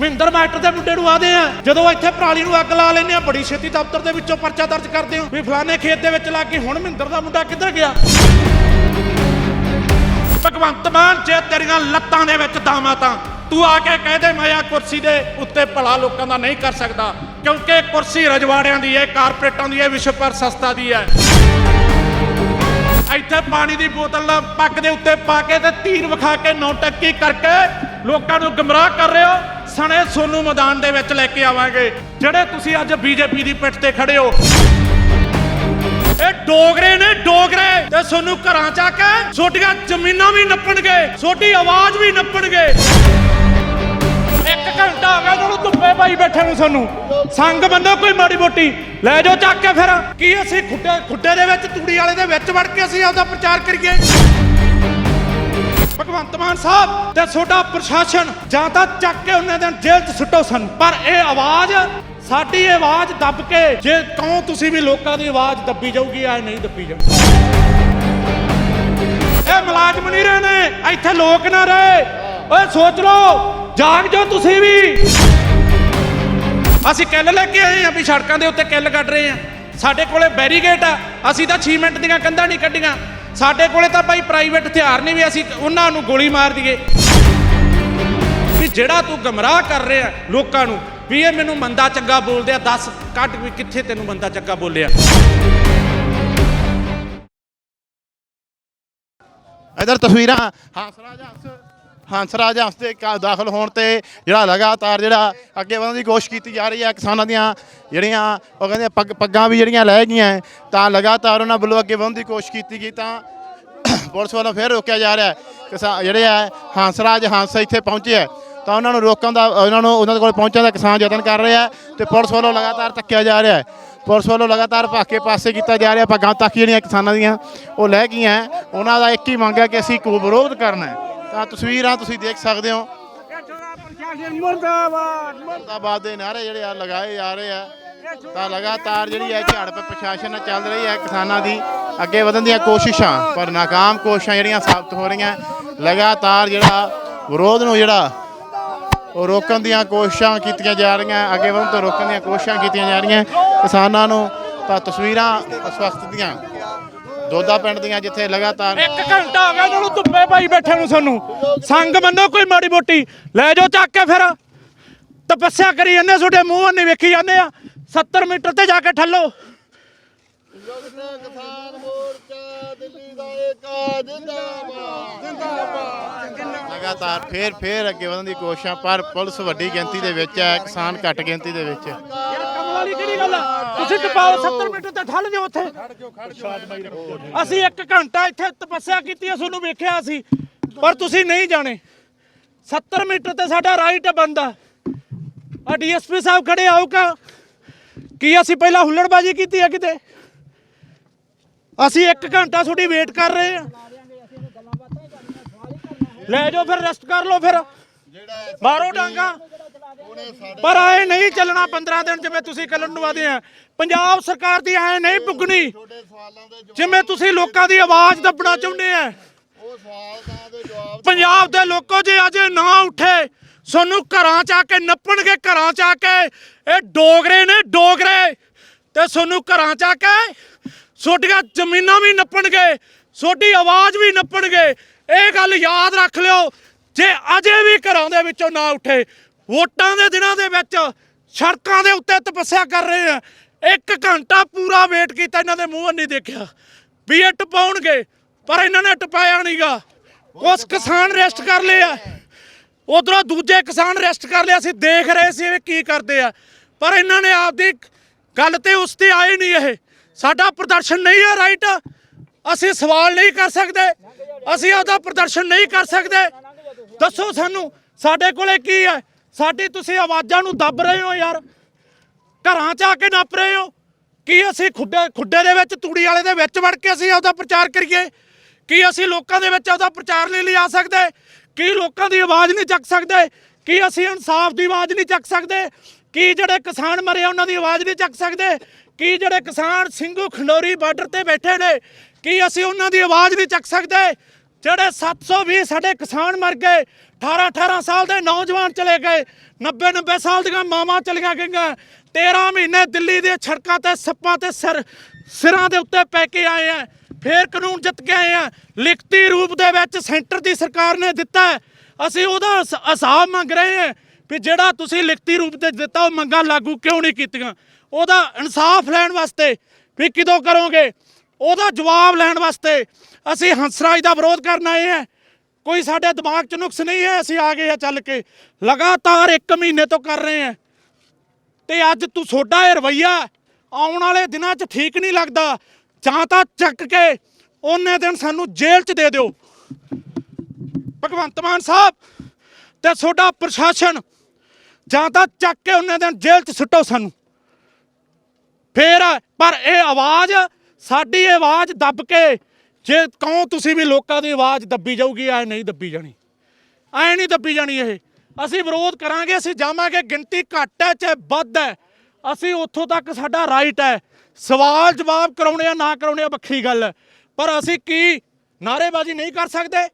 Mahinder master ਦੇ ਮੁੰਡੇ ਨੂੰ ਆਦੇ ਆ। ਜਦੋਂ ਇੱਥੇ ਪਰਾਲੀ ਨੂੰ ਅੱਗ ਲਾ ਲੈਂਦੇ ਆ, ਬੜੀ ਛੇਤੀ ਦਫ਼ਤਰ ਦੇ ਵਿੱਚੋਂ ਪਰਚਾ ਦਰਜ ਕਰਦੇ ਹੋ। ਵੀ ਫਲਾਣੇ ਖੇਤ ਦੇ ਵਿੱਚ ਲੱਗ ਗਈ ਹੁਣ ਮਹਿੰਦਰ ਦਾ ਮੁੰਡਾ ਕਿੱਧਰ ਗਿਆ? ਭਗਵੰਤ ਮਾਨ, ਜੇ ਤੇਰੀਆਂ ਲੱਤਾਂ ਦੇ ਵਿੱਚ ਦਾਮਾ ਤਾਂ, ਤੂੰ ਆ ਕੇ ਕਹਿ ਦੇ ਮੈਂ ਆ ਕੁਰਸੀ ਦੇ ਉੱਤੇ ਭਲਾ ਲੋਕਾਂ ਦਾ ਨਹੀਂ ਕਰ ਸਕਦਾ। ਕਿਉਂਕਿ ਕੁਰਸੀ ਰਜਵਾੜਿਆਂ ਦੀ ਹੈ, ਕਾਰਪੋਰੇਟਾਂ ਦੀ ਹੈ, ਵਿਸ਼ਵ ਪਰ ਸੰਸਥਾ ਦੀ ਹੈ। ਇੱਥੇ ਪਾਣੀ ਦੀ ਬੋਤਲ ਨਾਲ ਪੱਗ ਦੇ ਉੱਤੇ ਪਾ ਕੇ ਤੇ ਤੀਰ ਵਿਖਾ ਕੇ ਨੌਟੰਕੀ ਕਰਕੇ ਲੋਕਾਂ ਨੂੰ ਗਮਰਾਹ ਕਰ ਰਹੇ ਹੋ। ਸਣੇ ਸੋਨੂੰ ਮੈਦਾਨ ਦੇ ਵਿੱਚ ਲੈ ਕੇ ਆਵਾਂਗੇ, ਜਿਹੜੇ ਤੁਸੀਂ ਅੱਜ ਬੀਜੇਪੀ ਦੀ ਪਿੱਠ ਤੇ ਖੜੇ ਹੋ। ਇਹ ਡੋਗਰੇ ਨੇ ਡੋਗਰੇ, ਤੇ ਸੋਨੂੰ ਘਰਾਂ ਚ ਆ ਕੇ ਛੋਟੀਆਂ ਜ਼ਮੀਨਾਂ ਵੀ ਨੱਪਣਗੇ ਛੋਟੀ ਆਵਾਜ਼ ਵੀ ਨੱਪਣਗੇ। ਇੱਕ ਘੰਟਾ ਹੋ ਗਿਆ ਤੁਹਾਨੂੰ ਧੁੱਪੇ ਪਾਈ ਬੈਠੇ ਨੂੰ ਸਾਨੂੰ। ਸੰਗ ਬੰਦੋ ਕੋਈ ਮਾੜੀ ਮੋਟੀ। ਲੈ ਜਾਓ, ਚੱਕ ਕੇ ਫਿਰ। ਕੀ ਅਸੀਂ ਖੁੱਡੇ ਖੁੱਡੇ ਦੇ ਵਿੱਚ, ਤੂੜੀ ਵਾਲੇ ਦੇ ਵਿੱਚ ਵੜ ਕੇ ਅਸੀਂ ਆਪਦਾ ਪ੍ਰਚਾਰ ਕਰੀਏ? ਭਗਵੰਤ ਮਾਨ ਸਾਹਿਬ ਤੇ ਤੁਹਾਡਾ ਪ੍ਰਸ਼ਾਸਨ ਜਾਂ ਤਾਂ ਚੱਕ ਕੇ ਉਹਨਾਂ ਦਿਨ ਜੇਲ੍ਹ 'ਚ ਸੁੱਟੋ ਸਨ। ਪਰ ਇਹ ਆਵਾਜ਼, ਸਾਡੀ ਆਵਾਜ਼ ਦੱਬ ਕੇ ਜੇ ਕਹੋ ਤੁਸੀਂ ਵੀ ਲੋਕਾਂ ਦੀ ਆਵਾਜ਼ ਦੱਬੀ ਜਾਊਗੀ ਐ ਨਹੀਂ ਦੱਬੀ ਜਾਊਗੀ। ਇਹ ਮੁਲਾਜ਼ਮ ਨਹੀਂ ਰਹੇ ਨੇ, ਇੱਥੇ ਲੋਕ ਨਾ ਰਹੇ। ਓਏ ਸੋਚ ਲਓ, ਜਾਗ ਜਾਓ ਤੁਸੀਂ ਵੀ। ਅਸੀਂ ਕਿੱਲ ਲੈ ਕੇ ਆਏ ਆ ਵੀ ਸੜਕਾਂ ਦੇ ਉੱਤੇ ਕਿੱਲ ਕੱਢ ਰਹੇ ਆ ਸਾਡੇ ਕੋਲੇ ਬੈਰੀਗੇਟ ਆ, ਅਸੀਂ ਤਾਂ 6 ਮਿੰਟ ਦੀਆਂ ਕੰਧਾਂ ਨਹੀਂ ਕੱਢੀਆਂ। ਸਾਡੇ ਕੋਲੇ ਤਾਂ ਭਾਈ ਪ੍ਰਾਈਵੇਟ ਹਥਿਆਰ ਨਹੀਂ ਵੀ ਅਸੀਂ ਉਹਨਾਂ ਨੂੰ ਗੋਲੀ ਮਾਰ ਦਈਏ। ਵੀ ਜਿਹੜਾ ਤੂੰ ਗਮਰਾਹ ਕਰ ਰਿਹਾ ਲੋਕਾਂ ਨੂੰ, ਵੀ ਇਹ ਮੈਨੂੰ ਮੰਦਾ ਚੰਗਾ ਬੋਲਦੇ ਆ, ਦੱਸ ਕੱਢ ਵੀ ਕਿੱਥੇ ਤੈਨੂੰ ਮੰਦਾ ਚੰਗਾ ਬੋਲਿਆ। ਇਧਰ ਤਸਵੀਰਾਂ, ਹੰਸਰਾਜ ਹੰਸ ਹੰਸਰਾਜ ਹੰਸ ਦੇ ਕਾ- ਦਾਖਲ ਹੋਣ ਤੇ ਜਿਹੜਾ ਲਗਾਤਾਰ ਜਿਹੜਾ ਅੱਗੇ ਵਧਣ ਦੀ ਕੋਸ਼ਿਸ਼ ਕੀਤੀ ਜਾ ਰਹੀ ਹੈ ਕਿਸਾਨਾਂ ਦੀਆਂ ਜਿਹੜੀਆਂ ਉਹ ਕਹਿੰਦੇ ਪੱਗ ਪੱਗਾਂ ਵੀ ਜਿਹੜੀਆਂ ਲੈ ਗਈਆਂ ਹੈ, ਤਾਂ ਲਗਾਤਾਰ ਉਹਨਾਂ ਵੱਲੋਂ ਅੱਗੇ ਵਧਣ ਦੀ ਕੋਸ਼ਿਸ਼ ਕੀਤੀ ਗਈ ਤਾਂ ਪੁਲਿਸ ਵੱਲੋਂ ਫਿਰ ਰੋਕਿਆ ਜਾ ਰਿਹਾ ਹੈ ਕਿਸਾਨ ਜਿਹੜੇ ਆ ਹੰਸਰਾਜ ਹੰਸ ਇੱਥੇ ਪਹੁੰਚੇ ਹੈ ਤਾਂ ਉਹਨਾਂ ਨੂੰ ਰੋਕਣ ਦਾ ਉਹਨਾਂ ਨੂੰ ਉਹਨਾਂ ਦੇ ਕੋਲ ਪਹੁੰਚਣ ਦਾ ਕਿਸਾਨ ਯਤਨ ਕਰ ਰਿਹਾ ਆ ਤੇ ਪੁਲਿਸ ਵੱਲੋਂ ਲਗਾਤਾਰ ਧੱਕਿਆ ਜਾ ਰਿਹਾ ਹੈ ਪੁਲਿਸ ਵੱਲੋਂ ਲਗਾਤਾਰ ਭਾਕੇ ਪਾਸੇ ਕੀਤਾ ਜਾ ਰਿਹਾ ਪੱਗਾਂ ਤੱਕ ਜਿਹੜੀਆਂ ਕਿਸਾਨਾਂ ਦੀਆਂ ਉਹ ਲੈ ਗਈਆਂ ਹੈ। ਉਹਨਾਂ ਦਾ ਇੱਕ ਹੀ ਮੰਗ ਹੈ ਕਿ ਅਸੀਂ ਕੋ ਵਿਰੋਧ ਕਰਨਾ ਹੈ ਤਾਂ ਤਸਵੀਰਾਂ ਤੁਸੀਂ ਦੇਖ ਸਕਦੇ ਹੋ। ਮੁਰਦਾਬਾਦ ਦੇ ਨਾਰੇ ਜਿਹੜੇ ਆ ਲਗਾਏ ਜਾ ਰਹੇ ਆ। ਤਾਂ ਲਗਾਤਾਰ ਜਿਹੜੀ ਹੈ ਝੜਪ ਪ੍ਰਸ਼ਾਸਨ ਚੱਲ ਰਹੀ ਹੈ ਕਿਸਾਨਾਂ ਦੀ। ਅੱਗੇ ਵਧਣ ਦੀਆਂ ਕੋਸ਼ਿਸ਼ਾਂ, ਪਰ ਨਾਕਾਮ ਕੋਸ਼ਿਸ਼ਾਂ ਜਿਹੜੀਆਂ ਸਾਬਤ ਹੋ ਰਹੀਆਂ। ਲਗਾਤਾਰ ਜਿਹੜਾ ਵਿਰੋਧ ਨੂੰ ਜਿਹੜਾ ਉਹ ਰੋਕਣ ਦੀਆਂ ਕੋਸ਼ਿਸ਼ਾਂ ਕੀਤੀਆਂ ਜਾ ਰਹੀਆਂ। ਅੱਗੇ ਵਧਣ ਤੋਂ ਰੋਕਣ ਦੀਆਂ ਕੋਸ਼ਿਸ਼ਾਂ ਕੀਤੀਆਂ ਜਾ ਰਹੀਆਂ। ਕਿਸਾਨਾਂ ਨੂੰ ਤਾਂ ਤਸਵੀਰਾਂ ਇਸ ਵਕਤ ਦੀਆਂ। ਦੋਦਾ ਪਿੰਡ ਦੀਆਂ ਜਿੱਥੇ ਲਗਾਤਾਰ ਇੱਕ ਘੰਟਾ ਹੋ ਗਿਆ ਤੁਹਾਨੂੰ ਧੁੱਪੇ ਭਾਈ ਬੈਠੇ ਨੂੰ ਸਾਨੂੰ। ਸੰਗ ਮੰਨੋ ਕੋਈ ਮਾੜੀ ਮੋਟੀ। ਲੈ ਜਾਓ ਚੱਕ ਕੇ ਫਿਰ। ਤਪੱਸਿਆ ਕਰੀ ਜਾਂਦੇ ਤੁਹਾਡੇ ਮੂੰਹ ਨਹੀਂ ਵੇਖੀ ਜਾਂਦੇ ਆ। 70 ਮੀਟਰ ਤੇ ਜਾ ਕੇ ਠੱਲੋ। ਦਿੱਲੀ ਦਾ ਏਕਾ ਜਿੰਦਾਬਾਦ। ਲਗਾਤਾਰ ਫੇਰ ਫੇਰ ਅੱਗੇ ਵਧਣ ਦੀ ਕੋਸ਼ਿਸ਼ਾਂ ਪਰ ਪੁਲਿਸ ਵੱਡੀ ਗਿਣਤੀ ਦੇ ਵਿੱਚ ਹੈ ਕਿਸਾਨ ਘੱਟ ਗਿਣਤੀ ਦੇ ਵਿੱਚ। ਹੈ ਯਾਰ ਕੰਮ ਵਾਲੀ ਕਿਹੜੀ ਗੱਲ ਆ? ਤੁਸੀਂ ਟਪਾਓ 70 ਮੀਟਰ ਤੇ ਠੱਲ ਜਾਓ ਉੱਥੇ। ਅਸੀਂ ਇੱਕ ਘੰਟਾ ਇੱਥੇ ਤਪੱਸਿਆ ਕੀਤੀ ਆ ਤੁਹਾਨੂੰ ਵੇਖਿਆ ਸੀ ਪਰ ਤੁਸੀਂ ਨਹੀਂ ਜਾਣੇ। 70 ਮੀਟਰ ਤੇ ਸਾਡਾ ਰਾਈਟ ਬੰਦਾ ਆ। ਡੀਐਸਪੀ ਸਾਹਿਬ ਖੜੇ ਆਉਗਾ ਕੀ ਅਸੀਂ ਪਹਿਲਾਂ ਹੁੱਲੜਬਾਜੀ ਕੀਤੀ ਆ ਕਿਤੇ? ਅਸੀਂ ਇੱਕ ਘੰਟਾ ਤੁਹਾਡੀ ਵੇਟ ਕਰ ਰਹੇ ਆ ਲੈ ਜਾਓ ਫਿਰ ਰੈਸਟ ਕਰ ਲਓ ਫਿਰ। ਮਾਰੋ ਡਾਂਗਾ। ਪਰ ਆਏ ਨਹੀਂ ਚੱਲਣਾ 15 ਦਿਨ ਜਿਵੇਂ ਤੁਸੀਂ ਕੱਲਣ ਨੂੰ ਆਦੇ ਆ। ਪੰਜਾਬ ਸਰਕਾਰ ਦੀ ਐ ਨਹੀਂ ਪੁੱਗਣੀ, ਜਿਵੇਂ ਤੁਸੀਂ ਲੋਕਾਂ ਦੀ ਆਵਾਜ਼ ਦੱਬਣਾ ਚਾਹੁੰਦੇ ਆ। ਪੰਜਾਬ ਦੇ ਲੋਕੋ ਜੇ ਅਜੇ ਨਾ ਉੱਠੇ, ਸਾਨੂੰ ਘਰਾਂ ਚ ਆ ਕੇ ਨੱਪਣਗੇ, ਘਰਾਂ ਚ ਆ ਕੇ। ਇਹ ਡੋਗਰੇ ਨੇ ਡੋਗਰੇ, ਤੇ ਸਾਨੂੰ ਘਰਾਂ ਚ ਆ ਕੇ ਛੋਟੀਆਂ ਜ਼ਮੀਨਾਂ ਵੀ ਨੱਪਣਗੇ ਛੋਟੀ ਆਵਾਜ਼ ਵੀ ਨੱਪਣਗੇ। ਇਹ ਗੱਲ ਯਾਦ ਰੱਖ ਲਿਓ, ਜੇ ਅਜੇ ਵੀ ਘਰਾਂ ਦੇ ਵਿੱਚੋਂ ਨਾ ਉੱਠੇ, ਵੋਟਾਂ ਦੇ ਦਿਨਾਂ ਦੇ ਵਿੱਚ ਸੜਕਾਂ ਦੇ ਉੱਤੇ ਤਪੱਸਿਆ ਕਰ ਰਹੇ ਆ। ਇੱਕ ਘੰਟਾ ਪੂਰਾ ਵੇਟ ਕੀਤਾ ਇਹਨਾਂ ਦੇ ਮੂੰਹ, ਨਹੀਂ ਦੇਖਿਆ। ਵੀ ਇਹ ਟਪਾਉਣਗੇ, ਪਰ ਇਹਨਾਂ ਨੇ ਟਪਾਇਆ ਨਹੀਂਗਾ। ਉਸ ਕਿਸਾਨ ਰੈਸਟ ਕਰ ਲਿਆ ਉਧਰੋਂ ਦੂਜੇ ਕਿਸਾਨ ਰੈਸਟ ਕਰ ਲਿਆ ਸੀ ਦੇਖ ਰਹੇ ਸੀ ਇਹ ਕੀ ਕਰਦੇ ਆ। ਪਰ ਇਹਨਾਂ ਨੇ ਆਪਦੀ ਗੱਲ ਤੇ ਉਸ ਤੇ ਆਏ ਨਹੀਂ ਇਹ। ਸਾਡਾ ਪ੍ਰਦਰਸ਼ਨ ਨਹੀਂ ਹੈ ਰਾਈਟ ਅਸੀਂ ਸਵਾਲ ਨਹੀਂ ਕਰ ਸਕਦੇ। ਅਸੀਂ ਉਹਦਾ ਪ੍ਰਦਰਸ਼ਨ ਨਹੀਂ ਕਰ ਸਕਦੇ। ਦੱਸੋ ਸਾਨੂੰ, ਸਾਡੇ ਕੋਲੇ ਕੀ ਹੈ? ਸਾਡੀ ਤੁਸੀਂ ਆਵਾਜ਼ਾਂ ਨੂੰ ਦੱਬ ਰਹੇ ਹੋ ਯਾਰ। ਘਰਾਂ 'ਚ ਆ ਕੇ ਨੱਪ ਰਹੇ ਹੋ। ਕੀ ਅਸੀਂ ਖੁੱਡੇ ਖੁੱਡੇ ਦੇ ਵਿੱਚ, ਤੂੜੀ ਵਾਲੇ ਦੇ ਵਿੱਚ ਵੜ ਕੇ ਅਸੀਂ ਆਪਦਾ ਪ੍ਰਚਾਰ ਕਰੀਏ? ਕੀ ਅਸੀਂ ਲੋਕਾਂ ਦੇ ਵਿੱਚ ਆਪਦਾ ਪ੍ਰਚਾਰ ਨਹੀਂ ਲਿਆ ਸਕਦੇ? ਕੀ ਲੋਕਾਂ ਦੀ ਆਵਾਜ਼ ਨਹੀਂ ਚੱਕ ਸਕਦੇ? ਕੀ ਅਸੀਂ ਇਨਸਾਫ ਦੀ ਆਵਾਜ਼ ਨਹੀਂ ਚੱਕ ਸਕਦੇ? ਕੀ ਜਿਹੜੇ ਕਿਸਾਨ ਮਰੇ ਉਹਨਾਂ ਦੀ ਆਵਾਜ਼ ਨਹੀਂ ਚੱਕ ਸਕਦੇ? ਕੀ ਜਿਹੜੇ ਕਿਸਾਨ ਸਿੰਘੂ ਖੰਡੋਰੀ ਬਾਰਡਰ ਤੇ ਬੈਠੇ ਨੇ, ਕੀ ਅਸੀਂ ਉਹਨਾਂ ਦੀ ਆਵਾਜ਼ ਨਹੀਂ ਚੱਕ ਸਕਦੇ? ਜਿਹੜੇ 720 ਸਾਡੇ ਕਿਸਾਨ ਮਰ ਗਏ 18 18 ਸਾਲ ਦੇ ਨੌਜਵਾਨ ਚਲੇ ਗਏ 90 90 ਸਾਲ ਦੀਆਂ ਮਾਵਾਂ ਚਲੀਆਂ ਗਈਆਂ 13 ਮਹੀਨੇ ਦਿੱਲੀ ਦੇ ਸੜਕਾਂ ਤੇ ਸੱਪਾਂ ਤੇ ਸਿਰ, ਸਿਰਾਂ ਦੇ ਉੱਤੇ ਪੈ ਕੇ ਆਏ ਆ, ਫੇਰ ਕਾਨੂੰਨ ਜਿੱਤ ਕੇ ਆਏ ਆ, ਲਿਖਤੀ ਰੂਪ ਦੇ ਵਿੱਚ ਸੈਂਟਰ ਦੀ ਸਰਕਾਰ ਨੇ ਦਿੱਤਾ ਅਸੀਂ ਉਹਦਾ ਹਿਸਾਬ ਮੰਗ ਰਹੇ ਹਾਂ ਵੀ ਜਿਹੜਾ ਤੁਸੀਂ ਲਿਖਤੀ ਰੂਪ ਤੇ ਦਿੱਤਾ, ਉਹ ਮੰਗਾਂ ਲਾਗੂ ਕਿਉਂ ਨਹੀਂ ਕੀਤੀਆਂ? ਉਹਦਾ ਇਨਸਾਫ ਲੈਣ ਵਾਸਤੇ ਵੀ ਕਿਦੋਂ ਕਰੋਗੇ? ਉਹਦਾ ਜਵਾਬ ਲੈਣ ਵਾਸਤੇ ਅਸੀਂ ਹੰਸਰਾਜ ਦਾ ਵਿਰੋਧ ਕਰਨ ਆਏ ਹਾਂ। ਕੋਈ ਸਾਡੇ ਦਿਮਾਗ 'ਚ ਨੁਕਸ ਨਹੀਂ ਹੈ, ਅਸੀਂ ਆ ਗਏ ਆ ਚੱਲ ਕੇ। ਲਗਾਤਾਰ 1 ਮਹੀਨੇ ਤੋਂ ਕਰ ਰਹੇ ਹਾਂ। ਤੇ ਅੱਜ ਤੂੰ ਸੋਡਾ ਇਹ ਰਵਈਆ ਆਉਣ ਵਾਲੇ ਦਿਨਾਂ 'ਚ ਠੀਕ ਨਹੀਂ ਲੱਗਦਾ, ਜਾਂ ਤਾਂ ਚੱਕ ਕੇ ਉਹਨੇ ਦਿਨ ਸਾਨੂੰ ਜੇਲ੍ਹ 'ਚ ਦੇ ਦਿਓ। ਭਗਵੰਤ ਮਾਨ ਸਾਹਿਬ ਤੇ ਸੋਡਾ ਪ੍ਰਸ਼ਾਸਨ ਜਾਂ ਤਾਂ ਚੱਕ ਕੇ ਉਹਨੇ ਦਿਨ ਜੇਲ੍ਹ 'ਚ ਸੁੱਟੋ ਸਾਨੂੰ। ਫੇਰ, ਪਰ ਇਹ ਆਵਾਜ਼, ਸਾਡੀ ਆਵਾਜ਼ ਦੱਬ ਕੇ, ਜੇ ਕਹੋ ਤੁਸੀਂ ਵੀ ਲੋਕਾਂ ਦੀ ਆਵਾਜ਼ ਦੱਬੀ ਜਾਊਗੀ, ਐ ਨਹੀਂ ਦੱਬੀ ਜਾਣੀ। ਐ ਨਹੀਂ ਦੱਬੀ ਜਾਣੀ ਇਹ। ਅਸੀਂ ਵਿਰੋਧ ਕਰਾਂਗੇ, ਅਸੀਂ ਜਾਵਾਂਗੇ, ਗਿਣਤੀ ਘੱਟ ਹੈ ਚਾਹੇ ਵੱਧ ਹੈ। ਅਸੀਂ ਉੱਥੋਂ ਤੱਕ ਸਾਡਾ ਰਾਈਟ ਹੈ। ਸਵਾਲ ਜਵਾਬ ਕਰਾਉਣੇ ਆ, ਨਾ ਕਰਾਉਣੇ ਆ, ਵੱਖਰੀ ਗੱਲ ਹੈ। ਪਰ ਅਸੀਂ ਕੀ ਨਾਰੇਬਾਜ਼ੀ ਨਹੀਂ ਕਰ ਸਕਦੇ?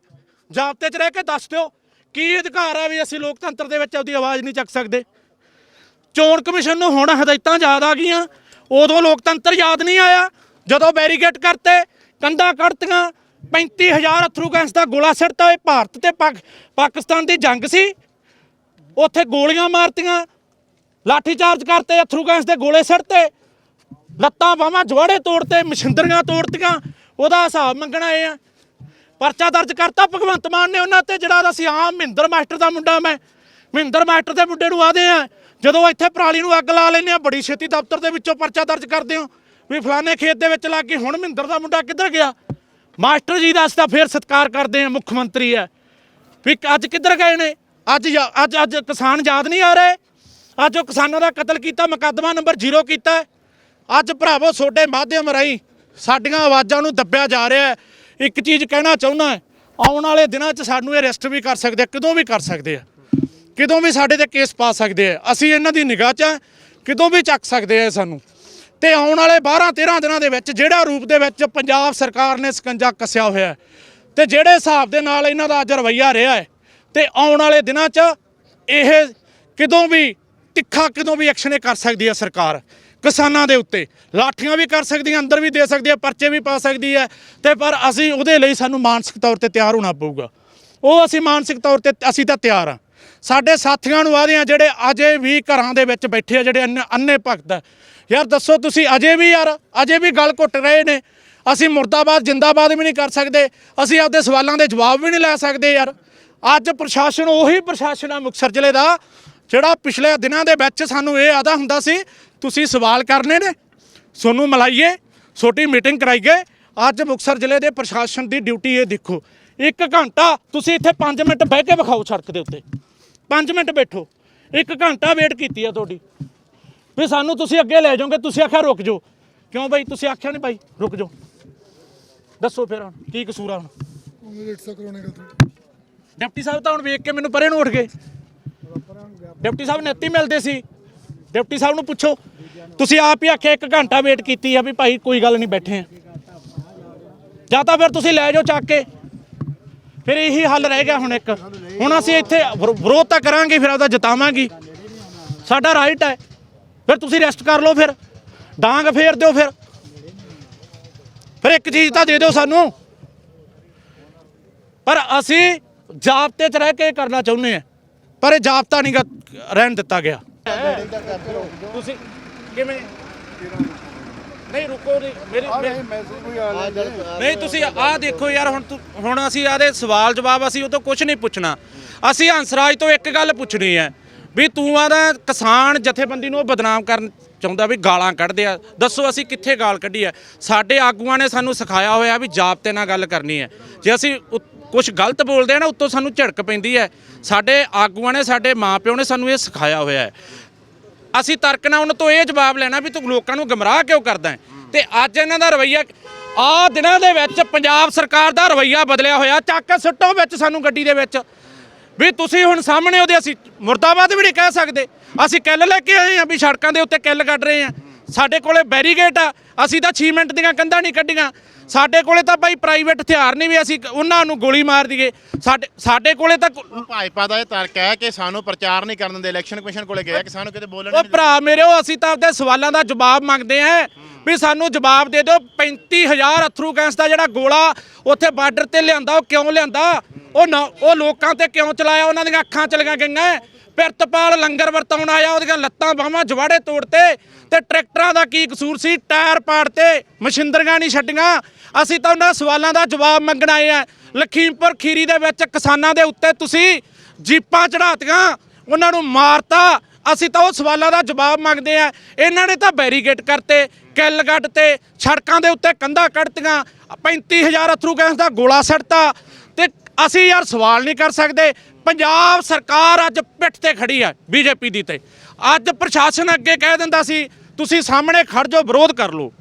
ਜਾਬਤੇ 'ਚ ਰਹਿ ਕੇ ਦੱਸ ਦਿਓ, ਕੀ ਅਧਿਕਾਰ ਹੈ ਵੀ ਅਸੀਂ ਲੋਕਤੰਤਰ ਦੇ ਵਿੱਚ ਉਹਦੀ ਆਵਾਜ਼ ਨਹੀਂ ਚੱਕ ਸਕਦੇ? ਚੋਣ ਕਮਿਸ਼ਨ ਨੂੰ ਹੁਣ ਹਦਾਇਤਾਂ ਯਾਦ ਆ ਗਈਆਂ। ਉਦੋਂ ਲੋਕਤੰਤਰ ਯਾਦ ਨਹੀਂ ਆਇਆ, ਜਦੋਂ ਬੈਰੀਗੇਟ ਕਰਤੇ, ਕੰਧਾਂ ਕੱਢਤੀਆਂ 35000 ਅਥਰੂ ਗੈਸ ਦਾ ਗੋਲਾ ਸਿੱਟਤਾ, ਇਹ ਭਾਰਤ ਤੇ ਪਾਕ- ਪਾਕਿਸਤਾਨ ਦੀ ਜੰਗ ਸੀ। ਉੱਥੇ ਗੋਲੀਆਂ ਮਾਰਤੀਆਂ ਲਾਠੀ ਚਾਰਜ ਕਰਤੇ, ਅਥਰੂ ਗੈਸ ਦੇ ਗੋਲੇ ਸਿੱਟਤੇ, ਲੱਤਾਂ ਬਾਹਾਂ ਜਵਾੜੇ ਤੋੜਤੇ ਮਸ਼ਿੰਦਰੀਆਂ ਤੋੜਤੀਆਂ, ਉਹਦਾ ਹਿਸਾਬ ਮੰਗਣਾ ਇਹ ਆ। ਪਰਚਾ ਦਰਜ ਕਰਤਾ ਭਗਵੰਤ ਮਾਨ ਨੇ ਉਹਨਾਂ ਤੇ, ਜਿਹੜਾ ਅਸੀਂ ਆਮ ਮਹਿੰਦਰ ਮਾਸਟਰ ਦਾ ਮੁੰਡਾ ਮੈਂ, ਮਹਿੰਦਰ ਮਾਸਟਰ ਦੇ ਮੁੰਡੇ ਨੂੰ ਆਦੇ ਆ ਜਦੋਂ ਇੱਥੇ ਪਰਾਲੀ ਨੂੰ ਅੱਗ ਲਾ ਲੈਂਦੇ ਆ, ਬੜੀ ਛੇਤੀ ਦਫ਼ਤਰ ਦੇ ਵਿੱਚੋਂ ਪਰਚਾ ਦਰਜ ਕਰਦੇ ਹੋ। ਵੀ ਫਲਾਣੇ ਖੇਤ ਦੇ ਵਿੱਚ ਲੱਗ ਗਈ ਹੁਣ ਮਹਿੰਦਰ ਦਾ ਮੁੰਡਾ ਕਿੱਧਰ ਗਿਆ? ਮਾਸਟਰ ਜੀ ਦਾ ਅਸੀਂ ਤਾਂ ਫੇਰ ਸਤਿਕਾਰ ਕਰਦੇ ਆ ਮੁੱਖ ਮੰਤਰੀ ਹੈ। ਵੀ ਅੱਜ ਕਿੱਧਰ ਗਏ ਨੇ? ਅੱਜ ਯਾ- ਅੱਜ ਅੱਜ ਕਿਸਾਨ ਯਾਦ ਨਹੀਂ ਆ ਰਹੇ? ਅੱਜ ਉਹ ਕਿਸਾਨਾਂ ਦਾ ਕਤਲ ਕੀਤਾ, ਮੁਕੱਦਮਾ ਨੰਬਰ 0 ਕੀਤਾ ਅੱਜ ਭਰਾਵੋ, ਤੁਹਾਡੇ ਮਾਧਿਅਮ ਰਾਹੀਂ ਸਾਡੀਆਂ ਆਵਾਜ਼ਾਂ ਨੂੰ ਦੱਬਿਆ ਜਾ ਰਿਹਾ ਹੈ। ਇੱਕ ਚੀਜ਼ ਕਹਿਣਾ ਚਾਹੁੰਦਾ ਆਉਣ ਵਾਲੇ ਦਿਨਾਂ 'ਚ ਸਾਨੂੰ ਇਹ ਅਰੈਸਟ ਵੀ ਕਰ ਸਕਦੇ ਆ, ਕਦੋਂ ਵੀ ਕਰ ਸਕਦੇ ਆ। ਕਿਦੋਂ ਵੀ ਸਾਡੇ ਤੇ ਕੇਸ ਪਾ ਸਕਦੇ ਆ, ਅਸੀਂ ਇਹਨਾਂ ਦੀ ਨਿਗਾਹ 'ਚ ਕਿਦੋਂ ਵੀ ਚੱਕ ਸਕਦੇ ਆ ਸਾਨੂੰ। ਤੇ ਆਉਣ ਵਾਲੇ 12 13 ਦਿਨਾਂ ਦੇ ਵਿੱਚ ਜਿਹੜਾ ਰੂਪ ਦੇ ਵਿੱਚ ਪੰਜਾਬ ਸਰਕਾਰ ਨੇ ਸਕੰਜਾ ਕੱਸਿਆ ਹੋਇਆ ਹੈ, ਤੇ ਜਿਹੜੇ ਹਿਸਾਬ ਦੇ ਨਾਲ ਇਹਨਾਂ ਦਾ ਅੱਜ ਰਵੱਈਆ ਰਿਹਾ ਹੈ, ਤੇ ਆਉਣ ਵਾਲੇ ਦਿਨਾਂ 'ਚ ਇਹ ਕਿਦੋਂ ਵੀ ਤਿੱਖਾ ਕਿਦੋਂ ਵੀ ਐਕਸ਼ਨ ਇਹ ਕਰ ਸਕਦੀ ਹੈ ਸਰਕਾਰ, ਕਿਸਾਨਾਂ ਦੇ ਉੱਤੇ। ਲਾਠੀਆਂ ਵੀ ਕਰ ਸਕਦੀ ਹੈ, ਅੰਦਰ ਵੀ ਦੇ ਸਕਦੀ ਹੈ, ਪਰਚੇ ਵੀ ਪਾ ਸਕਦੀ ਹੈ, ਤੇ ਪਰ ਅਸੀਂ ਉਹਦੇ ਲਈ ਸਾਨੂੰ ਮਾਨਸਿਕ ਤੌਰ ਤੇ ਤਿਆਰ ਹੋਣਾ ਪਊਗਾ। ਉਹ ਅਸੀਂ ਮਾਨਸਿਕ ਤੌਰ ਤੇ, ਅਸੀਂ ਤਾਂ ਤਿਆਰ ਹਾਂ। ਸਾਡੇ ਸਾਥੀਆਂ ਨੂੰ ਆਦੇ ਆ ਜਿਹੜੇ ਅਜੇ ਵੀ ਘਰਾਂ ਦੇ ਵਿੱਚ ਬੈਠੇ ਆ, ਜਿਹੜੇ ਅੰਨੇ- ਅੰਨੇ ਭਗਤ ਆ। ਯਾਰ ਦੱਸੋ ਤੁਸੀਂ ਅਜੇ ਵੀ ਯਾਰ, ਅਜੇ ਵੀ ਗੱਲ ਘੁੱਟ ਰਹੇ ਨੇ? ਅਸੀਂ ਮੁਰਦਾਬਾਦ ਜਿੰਦਾਬਾਦ ਵੀ ਨਹੀਂ ਕਰ ਸਕਦੇ। ਅਸੀਂ ਆਪਦੇ ਸਵਾਲਾਂ ਦੇ ਜਵਾਬ ਵੀ ਨਹੀਂ ਲੈ ਸਕਦੇ ਯਾਰ। ਅੱਜ ਪ੍ਰਸ਼ਾਸਨ, ਉਹੀ ਪ੍ਰਸ਼ਾਸਨ ਆ ਮੁਕਤਸਰ ਜ਼ਿਲ੍ਹੇ ਦਾ, ਜਿਹੜਾ ਪਿਛਲੇ ਦਿਨਾਂ ਦੇ ਵਿੱਚ ਸਾਨੂੰ ਇਹ ਆਦਾ ਹੁੰਦਾ ਸੀ, ਤੁਸੀਂ ਸਵਾਲ ਕਰਨੇ ਨੇ ਤੁਹਾਨੂੰ ਮਲਾਈਏ, ਛੋਟੀ ਮੀਟਿੰਗ ਕਰਾਈਏ ਅੱਜ ਮੁਕਤਸਰ ਜ਼ਿਲ੍ਹੇ ਦੇ ਪ੍ਰਸ਼ਾਸਨ ਦੀ ਡਿਊਟੀ ਇਹ ਦੇਖੋ। ਇੱਕ ਘੰਟਾ ਤੁਸੀਂ ਇੱਥੇ 5 ਮਿੰਟ ਬਹਿ ਕੇ ਵਿਖਾਓ ਸੜਕ ਦੇ ਉੱਤੇ। 5 ਮਿੰਟ ਬੈਠੋ। ਇੱਕ ਘੰਟਾ ਵੇਟ ਕੀਤੀ ਆ ਤੁਹਾਡੀ। ਵੀ ਸਾਨੂੰ ਤੁਸੀਂ ਅੱਗੇ ਲੈ ਜਾਓਗੇ, ਤੁਸੀਂ ਆਖਿਆ ਰੁਕ ਜਾਓ। ਕਿਉਂ ਬਾਈ? ਤੁਸੀਂ ਆਖਿਆ ਨਹੀਂ ਬਾਈ, ਰੁਕ ਜਾਓ। ਦੱਸੋ ਫਿਰ ਹੁਣ, ਕੀ ਕਸੂਰ ਆ ਹੁਣ? ਡਿਪਟੀ ਸਾਹਿਬ ਤਾਂ ਹੁਣ ਵੇਖ ਕੇ ਮੈਨੂੰ ਪਰੇ ਨੂੰ ਉੱਠ ਗਏ। ਡਿਪਟੀ ਸਾਹਿਬ ਨੇਤੀ ਮਿਲਦੇ ਸੀ। ਡਿਪਟੀ ਸਾਹਿਬ ਨੂੰ ਪੁੱਛੋ। ਤੁਸੀਂ ਆਪ ਹੀ ਆਖਿਆ ਇੱਕ ਘੰਟਾ ਵੇਟ ਕੀਤੀ ਆ ਵੀ ਭਾਈ ਕੋਈ ਗੱਲ ਨਹੀਂ ਬੈਠੇ ਆ। ਜਾਂ ਤਾਂ ਫਿਰ ਤੁਸੀਂ ਲੈ ਜਾਓ ਚੱਕ ਕੇ। ਫਿਰ ਇਹੀ ਹੱਲ ਰਹਿ ਗਿਆ ਹੁਣ ਇੱਕ। ਹੁਣ ਅਸੀਂ ਇੱਥੇ ਵਿਰੋਧ ਤਾਂ ਕਰਾਂਗੇ, ਫਿਰ ਉਹਦਾ ਜਿਤਾਵਾਂਗੇ। ਸਾਡਾ ਰਾਈਟ ਹੈ। ਫਿਰ ਤੁਸੀਂ ਰੈਸਟ ਕਰ ਲਓ ਫਿਰ। ਡਾਂਗ ਫੇਰ ਦਿਓ ਫਿਰ। ਫਿਰ ਇੱਕ ਚੀਜ਼ ਤਾਂ ਦੇ ਦਿਓ ਸਾਨੂੰ। ਪਰ ਅਸੀਂ ਜਾਬਤੇ 'ਚ ਰਹਿ ਕੇ ਕਰਨਾ ਚਾਹੁੰਦੇ ਆ ਪਰ ਇਹ ਜਾਬਤਾ ਨਹੀਂ ਰਹਿਣ ਦਿੱਤਾ ਗਿਆ। ਤੁਸੀਂ ਕਿਵੇਂ? ਨਹੀਂ ਰੁਕੋ ਨਹੀਂ ਮੇਰੀ ਮੇਰੀ- ਮੈਸੇਜ ਕੋਈ ਆ ਨਹੀਂ ਤੁਸੀਂ ਆਹ ਦੇਖੋ ਯਾਰ ਹੁਣ ਹੁਣ ਅਸੀਂ ਆਦੇ ਸਵਾਲ ਜਵਾਬ ਅਸੀਂ ਉਹ ਤੋਂ ਕੁਝ ਨਹੀਂ ਪੁੱਛਣਾ। ਅਸੀਂ ਹੰਸਰਾਜ ਤੋਂ ਇੱਕ ਗੱਲ ਪੁੱਛਣੀ ਹੈ ਵੀ ਤੂੰ ਆਦਾ ਕਿਸਾਨ ਜਥੇਬੰਦੀ ਨੂੰ ਉਹ ਬਦਨਾਮ ਕਰਨ ਚਾਹੁੰਦਾ ਵੀ ਗਾਲਾਂ ਕੱਢਦੇ ਆ। ਦੱਸੋ ਅਸੀਂ ਕਿੱਥੇ ਗਾਲ ਕੱਢੀ ਹੈ? ਸਾਡੇ ਆਗੂਆਂ ਨੇ ਸਾਨੂੰ ਸਿਖਾਇਆ ਹੋਇਆ ਵੀ ਜਾਬਤੇ ਨਾਲ ਗੱਲ ਕਰਨੀ ਹੈ। ਜੇ ਅਸੀਂ ਕੁਝ ਗਲਤ ਬੋਲਦੇ ਆ ਨਾ ਉੱਤੋਂ ਸਾਨੂੰ ਝੜਕ ਪੈਂਦੀ ਹੈ। ਸਾਡੇ ਆਗੂਆਂ ਨੇ ਸਾਡੇ ਮਾਪਿਓ ਨੇ ਸਾਨੂੰ ਇਹ ਸਿਖਾਇਆ ਹੋਇਆ ਹੈ। ਅਸੀਂ ਤਰਕ ਨਾਲ ਉਹਨਾਂ ਤੋਂ ਇਹ ਜਵਾਬ ਲੈਣਾ ਵੀ ਤੂੰ ਲੋਕਾਂ ਨੂੰ ਗਮਰਾਹ ਕਿਉਂ ਕਰਦਾ ਹੈ? ਤੇ ਅੱਜ ਇਹਨਾਂ ਦਾ ਰਵਈਆ, ਆ ਦਿਨਾਂ ਦੇ ਵਿੱਚ ਪੰਜਾਬ ਸਰਕਾਰ ਦਾ ਰਵਈਆ ਬਦਲਿਆ ਹੋਇਆ, ਚੱਕ ਕੇ ਸੁੱਟੋ ਵਿੱਚ ਸਾਨੂੰ ਗੱਡੀ ਦੇ ਵਿੱਚ। ਵੀ ਤੁਸੀਂ ਹੁਣ ਸਾਹਮਣੇ ਉਹਦੇ ਅਸੀਂ ਮੁਰਦਾਬਾਦ ਵੀ ਨਹੀਂ ਕਹਿ ਸਕਦੇ। ਅਸੀਂ ਕਿੱਲ ਲੈ ਕੇ ਆਏ ਆ ਵੀ ਸੜਕਾਂ ਦੇ ਉੱਤੇ ਕਿੱਲ ਕੱਢ ਰਹੇ ਆ ਸਾਡੇ ਕੋਲੇ ਬੈਰੀਗੇਟ ਆ ਅਸੀਂ ਤਾਂ 6 ਮਿੰਟ ਦੀਆਂ ਕੰਧਾਂ ਨਹੀਂ ਕੱਢੀਆਂ। ਸਾਡੇ ਕੋਲੇ ਤਾਂ ਬਾਈ ਪ੍ਰਾਈਵੇਟ ਹਥਿਆਰ ਨਹੀਂ ਵੀ ਅਸੀਂ ਉਹਨਾਂ ਨੂੰ ਗੋਲੀ ਮਾਰ ਦਈਏ। ਸਾਡੇ ਸਾਡੇ ਕੋਲੇ ਤਾਂ ਭਾਜਪਾ ਦਾ ਇਹ ਤਰਕ ਹੈ ਕਿ ਸਾਨੂੰ ਪ੍ਰਚਾਰ ਨਹੀਂ ਕਰਨ ਦਿੰਦੇ ਇਲੈਕਸ਼ਨ ਕਮਿਸ਼ਨ ਕੋਲੇ ਗਏ ਕਿ ਸਾਨੂੰ ਕਿਤੇ ਬੋਲਣ ਉਹ ਨਹੀਂ ਭਰਾ ਮੇਰੇ ਉਹ ਅਸੀਂ ਤਾਂ ਆਪਦੇ ਸਵਾਲਾਂ ਦਾ ਜਵਾਬ ਮੰਗਦੇ ਆਂ ਵੀ ਸਾਨੂੰ ਜਵਾਬ ਦੇ ਦਿਓ। 35000 ਅਥਰੂ ਗੈਸ ਦਾ ਜਿਹੜਾ ਗੋਲਾ ਉੱਥੇ ਬਾਰਡਰ ਤੇ ਲਿਆਂਦਾ ਉਹ ਕਿਉਂ ਲਿਆਂਦਾ? ਉਹ ਉਹ ਲੋਕਾਂ ਤੇ ਕਿਉਂ ਚਲਾਇਆ? ਉਹਨਾਂ ਦੀਆਂ ਅੱਖਾਂ ਚਲੀਆਂ ਗਈਆਂ। ਪਿਰਤਪਾਲ ਲੰਗਰ ਵਰਤਾਉਣ ਆਇਆ, ਉਹਦੀਆਂ ਲੱਤਾਂ ਬਾਹਾਂ ਜਵਾੜੇ ਤੋੜਤੇ ਤੇ ਟਰੈਕਟਰਾਂ ਦਾ ਕੀ ਕਸੂਰ ਸੀ? ਟਾਇਰ ਪਾੜਤੇ, ਮਸ਼ਿੰਦਰੀਆਂ ਨਹੀਂ ਛੱਡੀਆਂ। ਅਸੀਂ ਤਾਂ ਉਹਨਾਂ ਸਵਾਲਾਂ ਦਾ ਜਵਾਬ ਮੰਗਣ ਆਏ ਆ ਲਖੀਮਪੁਰ ਖੀਰੀ ਦੇ ਵਿੱਚ ਕਿਸਾਨਾਂ ਦੇ ਉੱਤੇ ਤੁਸੀਂ ਜੀਪਾਂ ਚੜਾਤੀਆਂ ਉਹਨਾਂ ਨੂੰ ਮਾਰਤਾ। ਅਸੀਂ ਤਾਂ ਉਹ ਸਵਾਲਾਂ ਦਾ ਜਵਾਬ ਮੰਗਦੇ ਆ ਇਹਨਾਂ ਨੇ ਤਾਂ ਬੈਰੀਗੇਟ ਕਰਤੇ, ਕਿੱਲ ਗੱਡ ਤੇ ਸੜਕਾਂ ਦੇ ਉੱਤੇ ਕੰਧਾਂ ਕੱਢਤੀਆਂ 35000 ਅਥਰੂ ਗੈਸ ਦਾ ਗੋਲਾ ਸੜਤਾ ਤੇ ਅਸੀਂ ਯਾਰ ਸਵਾਲ ਨਹੀਂ ਕਰ ਸਕਦੇ। ਪੰਜਾਬ ਸਰਕਾਰ ਅੱਜ ਪਿੱਠ ਤੇ ਖੜੀ ਹੈ ਬੀਜੇਪੀ ਦੀ ਤੇ। ਅੱਜ ਪ੍ਰਸ਼ਾਸਨ ਅੱਗੇ ਕਹਿ ਦਿੰਦਾ ਸੀ, ਤੁਸੀਂ ਸਾਹਮਣੇ ਖੜ ਜਾਓ, ਵਿਰੋਧ ਕਰ ਲਓ।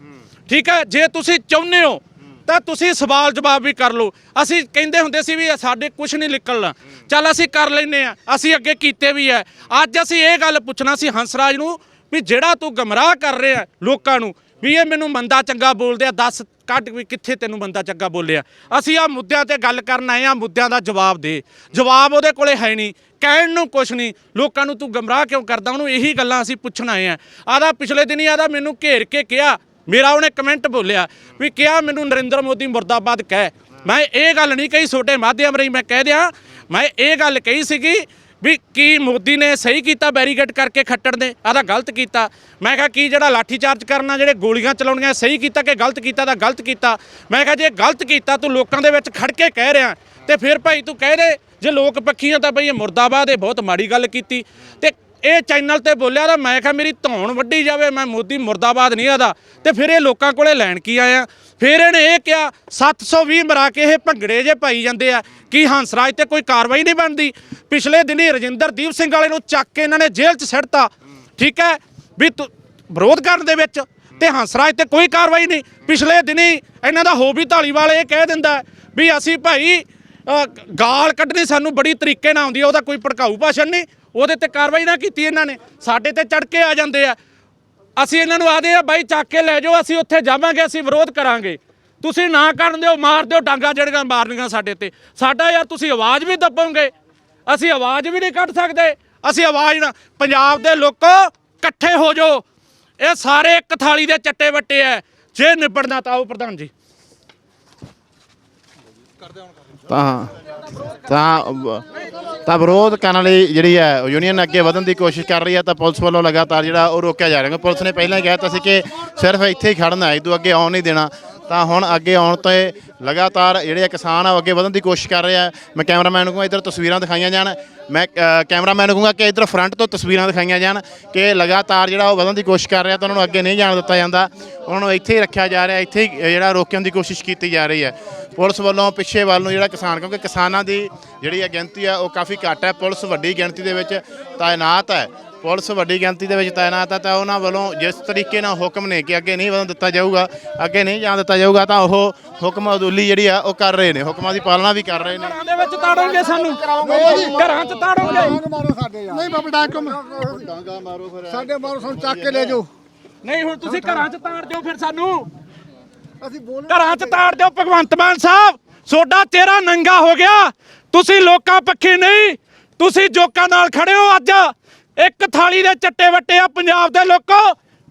ਠੀਕ ਹੈ, ਜੇ ਤੁਸੀਂ ਚਾਹੁੰਦੇ ਹੋ, ਤਾਂ ਤੁਸੀਂ ਸਵਾਲ ਜਵਾਬ ਵੀ ਕਰ ਲਓ। ਅਸੀਂ ਕਹਿੰਦੇ ਹੁੰਦੇ ਸੀ ਵੀ ਸਾਡੇ ਕੁਝ ਨਹੀਂ ਨਿਕਲਣਾ। ਚੱਲ ਅਸੀਂ ਕਰ ਲੈਨੇ ਆ ਅਸੀਂ ਅੱਗੇ ਕੀਤੇ ਵੀ ਐ ਅੱਜ ਅਸੀਂ ਇਹ ਗੱਲ ਪੁੱਛਣਾ ਸੀ ਹੰਸਰਾਜ ਨੂੰ ਵੀ ਜਿਹੜਾ ਤੂੰ ਗਮਰਾਹ ਕਰ ਰਿਹਾ ਲੋਕਾਂ ਨੂੰ, ਵੀ ਇਹ ਮੈਨੂੰ ਮੰਦਾ ਚੰਗਾ ਬੋਲਦੇ ਆ, ਦੱਸ ਕੱਢ ਵੀ ਕਿੱਥੇ ਤੈਨੂੰ ਬੰਦਾ ਚੱਗਾ ਬੋਲਿਆ। ਅਸੀਂ ਆ ਮੁੱਦਿਆਂ ਤੇ ਗੱਲ ਕਰਨ ਆਏ ਆ, ਮੁੱਦਿਆਂ ਦਾ ਜਵਾਬ ਦੇ। ਜਵਾਬ ਉਹਦੇ ਕੋਲੇ ਹੈ ਨਹੀਂ, ਕਹਿਣ ਨੂੰ ਕੁਛ ਨਹੀਂ। ਲੋਕਾਂ ਨੂੰ ਤੂੰ ਗਮਰਾਹ ਕਿਉਂ ਕਰਦਾ? ਉਹਨੂੰ ਇਹੀ ਗੱਲਾਂ ਅਸੀਂ ਪੁੱਛਣ ਆਏ ਆ। ਆਦਾ ਪਿਛਲੇ ਦਿਨੀ ਆਦਾ ਮੈਨੂੰ ਘੇਰ ਕੇ ਕਿਹਾ, ਮੇਰਾ ਉਹਨੇ ਕਮੈਂਟ ਬੋਲਿਆ ਵੀ ਕਿਹਾ ਮੈਨੂੰ ਨਰਿੰਦਰ ਮੋਦੀ ਮੁਰਦਾਬਾਦ ਕਹਿ। ਮੈਂ ਇਹ ਗੱਲ ਨਹੀਂ ਕਹੀ ਛੋਟੇ ਮਾਧਿਅਮ ਰਹੀ, ਮੈਂ ਕਹਿ ਦਿਆਂ, ਮੈਂ ਇਹ ਗੱਲ ਕਹੀ ਸੀਗੀ ਵੀ ਕੀ ਮੋਦੀ ਨੇ ਸਹੀ ਕੀਤਾ ਬੈਰੀਕੇਡ ਕਰਕੇ ਖੱਟੜ ਨੇ? ਆਦਾ ਗਲਤ ਕੀਤਾ। ਮੈਂ ਕਿਹਾ, ਕੀ ਜਿਹੜਾ ਲਾਠੀ ਚਾਰਜ ਕਰਨਾ, ਜਿਹੜੇ ਗੋਲੀਆਂ ਚਲਾਉਣੀਆਂ ਸਹੀ ਕੀਤਾ ਕਿ ਗਲਤ ਕੀਤਾ? ਤਾਂ ਗਲਤ ਕੀਤਾ। ਮੈਂ ਕਿਹਾ, ਜੇ ਗਲਤ ਕੀਤਾ, ਤੂੰ ਲੋਕਾਂ ਦੇ ਵਿੱਚ ਖੜ ਕੇ ਕਹਿ ਰਿਹਾ। ਤੇ ਫਿਰ ਭਾਈ ਤੂੰ ਕਹਿ ਦੇ। ਜੇ ਲੋਕ ਪੱਖੀਆਂ ਤਾਂ ਬਈ ਇਹ ਮੁਰਦਾਬਾਦ, ਇਹ ਬਹੁਤ ਮਾੜੀ ਗੱਲ ਕੀਤੀ। ਤੇ ਇਹ ਚੈਨਲ ਤੇ ਬੋਲਿਆ ਤਾਂ ਮੈਂ ਕਿਹਾ ਮੇਰੀ ਧੌਣ ਵੱਢੀ ਜਾਵੇ, ਮੈਂ ਮੋਦੀ ਮੁਰਦਾਬਾਦ ਨਹੀਂ ਆਦਾ। ਤੇ ਫਿਰ ਇਹ ਲੋਕਾਂ ਕੋਲੇ ਲੈਣ ਕੀ ਆਇਆ ਫਿਰ ਇਹਨੇ ਇਹ ਕਿਹਾ 720 ਮਰਾ ਕੇ ਇਹ ਭੰਗੜੇ ਜੇ ਪਾਈ ਜਾਂਦੇ ਆ। ਕੀ ਹੰਸਰਾਜ ਤੇ ਕੋਈ ਕਾਰਵਾਈ ਨਹੀਂ ਬਣਦੀ? ਪਿਛਲੇ ਦਿਨੀ ਰਜਿੰਦਰਦੀਪ ਸਿੰਘ ਵਾਲੇ ਨੂੰ ਚੱਕ ਕੇ ਇਹਨਾਂ ਨੇ ਜੇਲ੍ਹ 'ਚ ਸਿੱਟਤਾ। ਠੀਕ ਹੈ? ਵੀ ਤੂੰ ਵਿਰੋਧ ਕਰਨ ਦੇ ਵਿੱਚ ਤੇ ਹੰਸਰਾਜ ਤੇ ਕੋਈ ਕਾਰਵਾਈ ਨਹੀਂ। ਪਿਛਲੇ ਦਿਨੀ ਇਹਨਾਂ ਦਾ ਹੋ ਵੀ ਢਾਲੀਵਾਲ ਇਹ ਕਹਿ ਦਿੰਦਾ ਵੀ ਅਸੀਂ ਭਾਈ ਗਾਲ ਕੱਢਣੀ ਸਾਨੂੰ ਬੜੀ ਤਰੀਕੇ ਨਾਲ ਆਉਂਦੀ ਹੈ ਉਹਦਾ ਕੋਈ ਭੜਕਾਊ ਭਾਸ਼ਣ ਨਹੀਂ। ਉਹਦੇ ਤੇ ਕਾਰਵਾਈ ਨਾ ਕੀਤੀ ਇਹਨਾਂ ਨੇ। ਸਾਡੇ ਤੇ ਚੜ ਕੇ ਆ ਜਾਂਦੇ ਆ। ਅਸੀਂ ਇਹਨਾਂ ਨੂੰ ਆਦੇ ਆ, ਬਾਈ, ਚੱਕ ਕੇ ਲੈ ਜਾਓ, ਅਸੀਂ ਉੱਥੇ ਜਾਵਾਂਗੇ, ਅਸੀਂ ਵਿਰੋਧ ਕਰਾਂਗੇ। ਤੁਸੀਂ ਨਾ ਕਰਨ ਦਿਓ, ਮਾਰ ਦਿਓ, ਡਾਂਗਾ ਜਿਹੜੀਆਂ ਮਾਰਨੀਆਂ ਸਾਡੇ ਤੇ। ਸਾਡਾ ਯਾਰ, ਤੁਸੀਂ ਆਵਾਜ਼ ਵੀ ਦੱਬੋਗੇ। ਅਸੀਂ ਆਵਾਜ਼ ਵੀ ਨਹੀਂ ਕੱਢ ਸਕਦੇ। ਅਸੀਂ ਆਵਾਜ਼ ਨਾ, ਪੰਜਾਬ ਦੇ ਲੋਕੋ ਇਕੱਠੇ ਹੋ ਜਾਓ। ਇਹ ਸਾਰੇ ਇੱਕ ਥਾਲੀ ਦੇ ਚੱਟੇ ਵੱਟੇ ਐ ਜੇ ਨਿਬੜਨਾ ਤਾਂ ਉਹ ਪ੍ਰਧਾਨ ਜੀ। ਤਾਂ ਤਾਂ ਤਾਂ ਵਿਰੋਧ ਕਰਨ ਲਈ ਜਿਹੜੀ ਹੈ ਯੂਨੀਅਨ ਅੱਗੇ ਵਧਣ ਦੀ ਕੋਸ਼ਿਸ਼ ਕਰ ਰਹੀ ਹੈ, ਤਾਂ ਪੁਲਿਸ ਵੱਲੋਂ ਲਗਾਤਾਰ ਜਿਹੜਾ ਉਹ ਰੋਕਿਆ ਜਾ ਰਿਹਾ ਹੈ। ਪੁਲਿਸ ਨੇ ਪਹਿਲਾਂ ਹੀ ਕਹਿ ਦਿੱਤਾ ਸੀ ਕਿ ਸਿਰਫ ਇੱਥੇ ਹੀ ਖੜਨਾ ਹੈ ਇਦੋਂ ਅੱਗੇ ਆਉਣ ਨਹੀਂ ਦੇਣਾ। ਤਾਂ ਹੁਣ ਅੱਗੇ ਆਉਣ ਤੇ ਲਗਾਤਾਰ ਜਿਹੜੇ ਕਿਸਾਨ ਆ ਉਹ ਅੱਗੇ ਵਧਣ ਦੀ ਕੋਸ਼ਿਸ਼ ਕਰ ਰਹੇ ਆ। ਮੈਂ ਕੈਮਰਾਮੈਨ ਨੂੰ ਕਹੂੰਗਾ ਇੱਧਰ ਤਸਵੀਰਾਂ ਦਿਖਾਈਆਂ ਜਾਣ। ਮੈਂ ਕੈਮਰਾਮੈਨ ਨੂੰ ਕਹੂੰਗਾ ਕਿ ਇੱਧਰ ਫਰੰਟ ਤੋਂ ਤਸਵੀਰਾਂ ਦਿਖਾਈਆਂ ਜਾਣ ਕਿ ਲਗਾਤਾਰ ਜਿਹੜਾ ਉਹ ਵਧਣ ਦੀ ਕੋਸ਼ਿਸ਼ ਕਰ ਰਿਹਾ, ਤਾਂ ਉਹਨਾਂ ਨੂੰ ਅੱਗੇ ਨਹੀਂ ਜਾਣ ਦਿੱਤਾ ਜਾਂਦਾ। ਉਹਨਾਂ ਨੂੰ ਇੱਥੇ ਹੀ ਰੱਖਿਆ ਜਾ ਰਿਹਾ, ਇੱਥੇ ਹੀ ਜਿਹੜਾ ਰੋਕਣ ਦੀ ਕੋਸ਼ਿਸ਼ ਕੀਤੀ ਜਾ ਰਹੀ ਹੈ। ਪੁਲਿਸ ਵੱਲੋਂ ਪਿੱਛੇ ਵੱਲ ਨੂੰ ਜਿਹੜਾ ਕਿਸਾਨ, ਕਿਉਂਕਿ ਕਿਸਾਨਾਂ ਦੀ ਜਿਹੜੀ ਹੈ ਗਿਣਤੀ ਆ, ਉਹ ਕਾਫੀ ਘੱਟ ਹੈ। ਪੁਲਿਸ ਵੱਡੀ ਗਿਣਤੀ ਦੇ ਵਿੱਚ ਤਾਇਨਾਤ ਹੈ। ਪੁਲਿਸ ਵੱਡੀ ਗਿਣਤੀ ਦੇ ਵਿੱਚ ਤਾਇਨਾਤ ਹੈ ਤਾਂ ਉਹਨਾਂ ਵੱਲੋਂ ਜਿਸ ਤਰੀਕੇ ਨਾਲ ਹੁਕਮ ਨੇ ਕਿ ਅੱਗੇ ਨਹੀਂ ਵਧਣ ਦਿੱਤਾ ਜਾਊਗਾ ਅੱਗੇ ਨਹੀਂ ਜਾਣ ਦਿੱਤਾ ਜਾਊਗਾ ਤਾਂ ਉਹ ਹੁਕਮ ਅਦੁੱਲੀ ਜਿਹੜੀ ਆ ਉਹ ਕਰ ਰਹੇ ਨੇ। ਹੁਕਮਾਂ ਦੀ ਪਾਲਣਾ ਵੀ ਕਰ ਰਹੇ ਨੇ। ਘਰਾਂ ਦੇ ਵਿੱਚ ਤਾੜੋਗੇ ਸਾਨੂੰ? ਘਰਾਂ 'ਚ ਤਾੜੋਗੇ ਡਾਂਗ ਮਾਰੋ ਸਾਡੇ ਯਾਰ। ਨਹੀਂ ਬਾਬਾ ਡਾਂਗ ਡਾਂਗਾ ਮਾਰੋ ਫਿਰ। ਸਾਡੇ ਮਾਰੋ ਸਾਨੂੰ ਚੱਕ ਕੇ ਲੈ ਜਾਓ। ਨਹੀਂ ਹੁਣ ਤੁਸੀਂ ਘਰਾਂ 'ਚ ਤਾੜ ਦਿਓ ਫਿਰ ਸਾਨੂੰ। ਅਸੀਂ ਬੋਲ ਘਰਾਂ 'ਚ ਤਾੜ ਦਿਓ ਭਗਵੰਤ ਮਾਨ ਸਾਹਿਬ। ਤੁਹਾਡਾ ਚਿਹਰਾ ਨੰਗਾ ਹੋ ਗਿਆ। ਤੁਸੀਂ ਲੋਕਾਂ ਪੱਖੀ ਨਹੀਂ। ਤੁਸੀਂ ਜੋਕਾਂ ਨਾਲ ਖੜੇ ਹੋ ਅੱਜ। ਇੱਕ ਥਾਲੀ ਦੇ ਚੱਟੇ ਵੱਟੇ ਆ ਪੰਜਾਬ ਦੇ ਲੋਕੋ।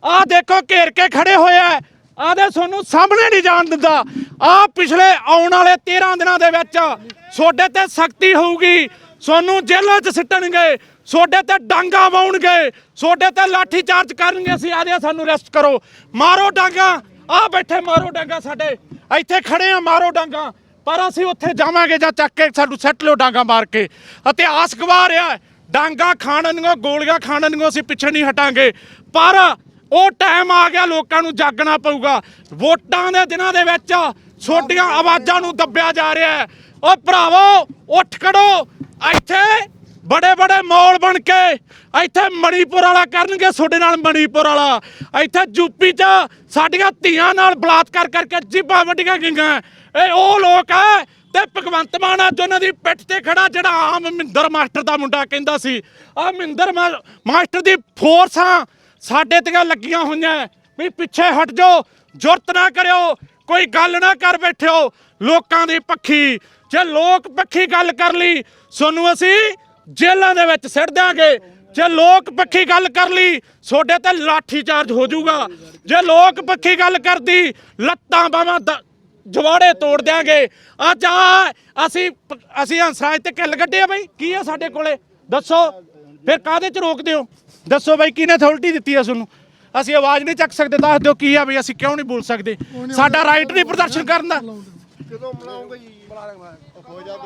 ਆਹ ਦੇਖੋ ਘੇਰ ਕੇ ਖੜੇ ਹੋਏ ਆ। ਆਹ ਦੇ ਤੁਹਾਨੂੰ ਸਾਹਮਣੇ ਨਹੀਂ ਜਾਣ ਦਿੰਦਾ। ਆਹ ਪਿਛਲੇ ਆਉਣ ਵਾਲੇ 13 ਦਿਨਾਂ ਦੇ ਵਿੱਚ ਤੁਹਾਡੇ ਤੇ ਸਖਤੀ ਹੋਊਗੀ। ਤੁਹਾਨੂੰ ਜੇਲ੍ਹਾਂ 'ਚ ਸਿੱਟਣਗੇ, ਤੁਹਾਡੇ ਤੇ ਡਾਂਗਾ ਵਾਉਣਗੇ ਤੁਹਾਡੇ ਤੇ ਲਾਠੀ ਚਾਰਜ ਕਰਨਗੇ। ਅਸੀਂ ਆਦੇ ਸਾਨੂੰ ਅਰੈਸਟ ਕਰੋ। ਮਾਰੋ ਡਾਂਗਾ। ਆ ਬੈਠੇ, ਮਾਰੋ ਡਾਂਗਾ ਸਾਡੇ। ਇੱਥੇ ਖੜੇ ਆ, ਮਾਰੋ ਡਾਂਗਾ। ਪਰ ਅਸੀਂ ਉੱਥੇ ਜਾਵਾਂਗੇ ਜਾਂ ਚੱਕ ਕੇ ਸਾਨੂੰ ਸੱਟ ਲਓ ਡਾਂਗਾ ਮਾਰ ਕੇ। ਇਤਿਹਾਸ ਗਵਾ ਰਿਹਾ ਡਾਂਗਾ ਖਾਣ ਨੂੰ ਗੋਲੀਆਂ ਖਾਣ ਨੂੰ ਅਸੀਂ ਪਿੱਛੇ ਨਹੀਂ ਹਟਾਂਗੇ। ਪਰ ਉਹ ਟਾਈਮ ਆ ਗਿਆ, ਲੋਕਾਂ ਨੂੰ ਜਾਗਣਾ ਪਊਗਾ। ਵੋਟਾਂ ਦੇ ਦਿਨਾਂ ਦੇ ਵਿੱਚ ਛੋਟੀਆਂ ਆਵਾਜ਼ਾਂ ਨੂੰ ਦੱਬਿਆ ਜਾ ਰਿਹਾ ਹੈ। ਓ ਭਰਾਵੋ, ਉੱਠ ਖੜੋ। ਇੱਥੇ ਬੜੇ ਬੜੇ ਮੌਲ ਬਣ ਕੇ, ਇੱਥੇ ਮਣੀਪੁਰ ਵਾਲਾ ਕਰਨਗੇ, ਤੁਹਾਡੇ ਨਾਲ ਮਣੀਪੁਰ ਵਾਲਾ। ਇੱਥੇ ਯੂਪੀ 'ਚ ਸਾਡੀਆਂ ਧੀਆਂ ਨਾਲ ਬਲਾਤਕਾਰ ਕਰਕੇ ਜੀਬਾਂ ਵੱਡੀਆਂ ਗਈਆਂ। ਇਹ ਉਹ ਲੋਕ ਹੈ ਤੇ ਭਗਵੰਤ ਮਾਨ ਅੱਜ ਉਹਨਾਂ ਦੀ ਪਿੱਠ ਤੇ ਖੜਾ, ਜਿਹੜਾ ਆਮ ਮਹਿੰਦਰ ਮਾਸਟਰ ਦਾ ਮੁੰਡਾ ਕਹਿੰਦਾ ਸੀ। ਆ ਮਹਿੰਦਰ ਮਾਸਟਰ ਦੀ ਫੋਰਸਾਂ ਸਾਡੇ ਤੇ ਲੱਗੀਆਂ ਹੋਈਆਂ ਵੀ ਪਿੱਛੇ ਹਟ ਜਾਓ, ਜੁਰਤ ਨਾ ਕਰਿਓ, ਕੋਈ ਗੱਲ ਨਾ ਕਰ ਬੈਠਿਓ, ਲੋਕਾਂ ਦੀ ਪੱਖੀ। ਜੇ ਲੋਕ ਪੱਖੀ ਗੱਲ ਕਰ ਲਈ, ਸੋਨੂੰ ਅਸੀਂ ਜੇਲ੍ਹਾਂ ਦੇ ਵਿੱਚ ਸਿੱਟ ਦਿਆਂਗੇ। ਜੇ ਲੋਕ ਪੱਖੀ ਗੱਲ ਕਰ ਲਈ ਤੁਹਾਡੇ ਤੇ ਲਾਠੀ ਚਾਰਜ ਹੋ ਜਾਊਗਾ। ਜੇ ਲੋਕ ਪੱਖੀ ਗੱਲ ਕਰਦੀ, ਲੱਤਾਂ ਬਾਹਾਂ ਜਵਾੜੇ ਤੋੜ ਦਿਆਂਗੇ। ਅੱਜ ਆ ਅਸੀਂ ਅਸੀਂ ਹੰਸਰਾਜ ਤੇ ਕਿੱਲ ਕੱਢੇ ਆ ਬਈ। ਕੀ ਆ ਸਾਡੇ ਕੋਲੇ? ਦੱਸੋ। ਫਿਰ ਕਾਹਦੇ ਚ ਰੋਕਦੇ ਹੋ? ਦੱਸੋ ਬਈ ਕਿਹਨੇ ਅਥਾਰਟੀ ਦਿੱਤੀ ਆ ਤੁਹਾਨੂੰ ਅਸੀਂ ਆਵਾਜ਼ ਨਹੀਂ ਚੱਕ ਸਕਦੇ ਦੱਸ ਦਿਓ ਕੀ ਆ ਬਈ ਅਸੀਂ ਕਿਉਂ ਨਹੀਂ ਬੋਲ ਸਕਦੇ? ਸਾਡਾ ਰਾਈਟ ਨਹੀਂ ਪ੍ਰਦਰਸ਼ਨ ਕਰਨ ਦਾ। ਜਦੋਂ ਮਨਾਉਂਗਾ ਜੀ ਹੋ ਜਾ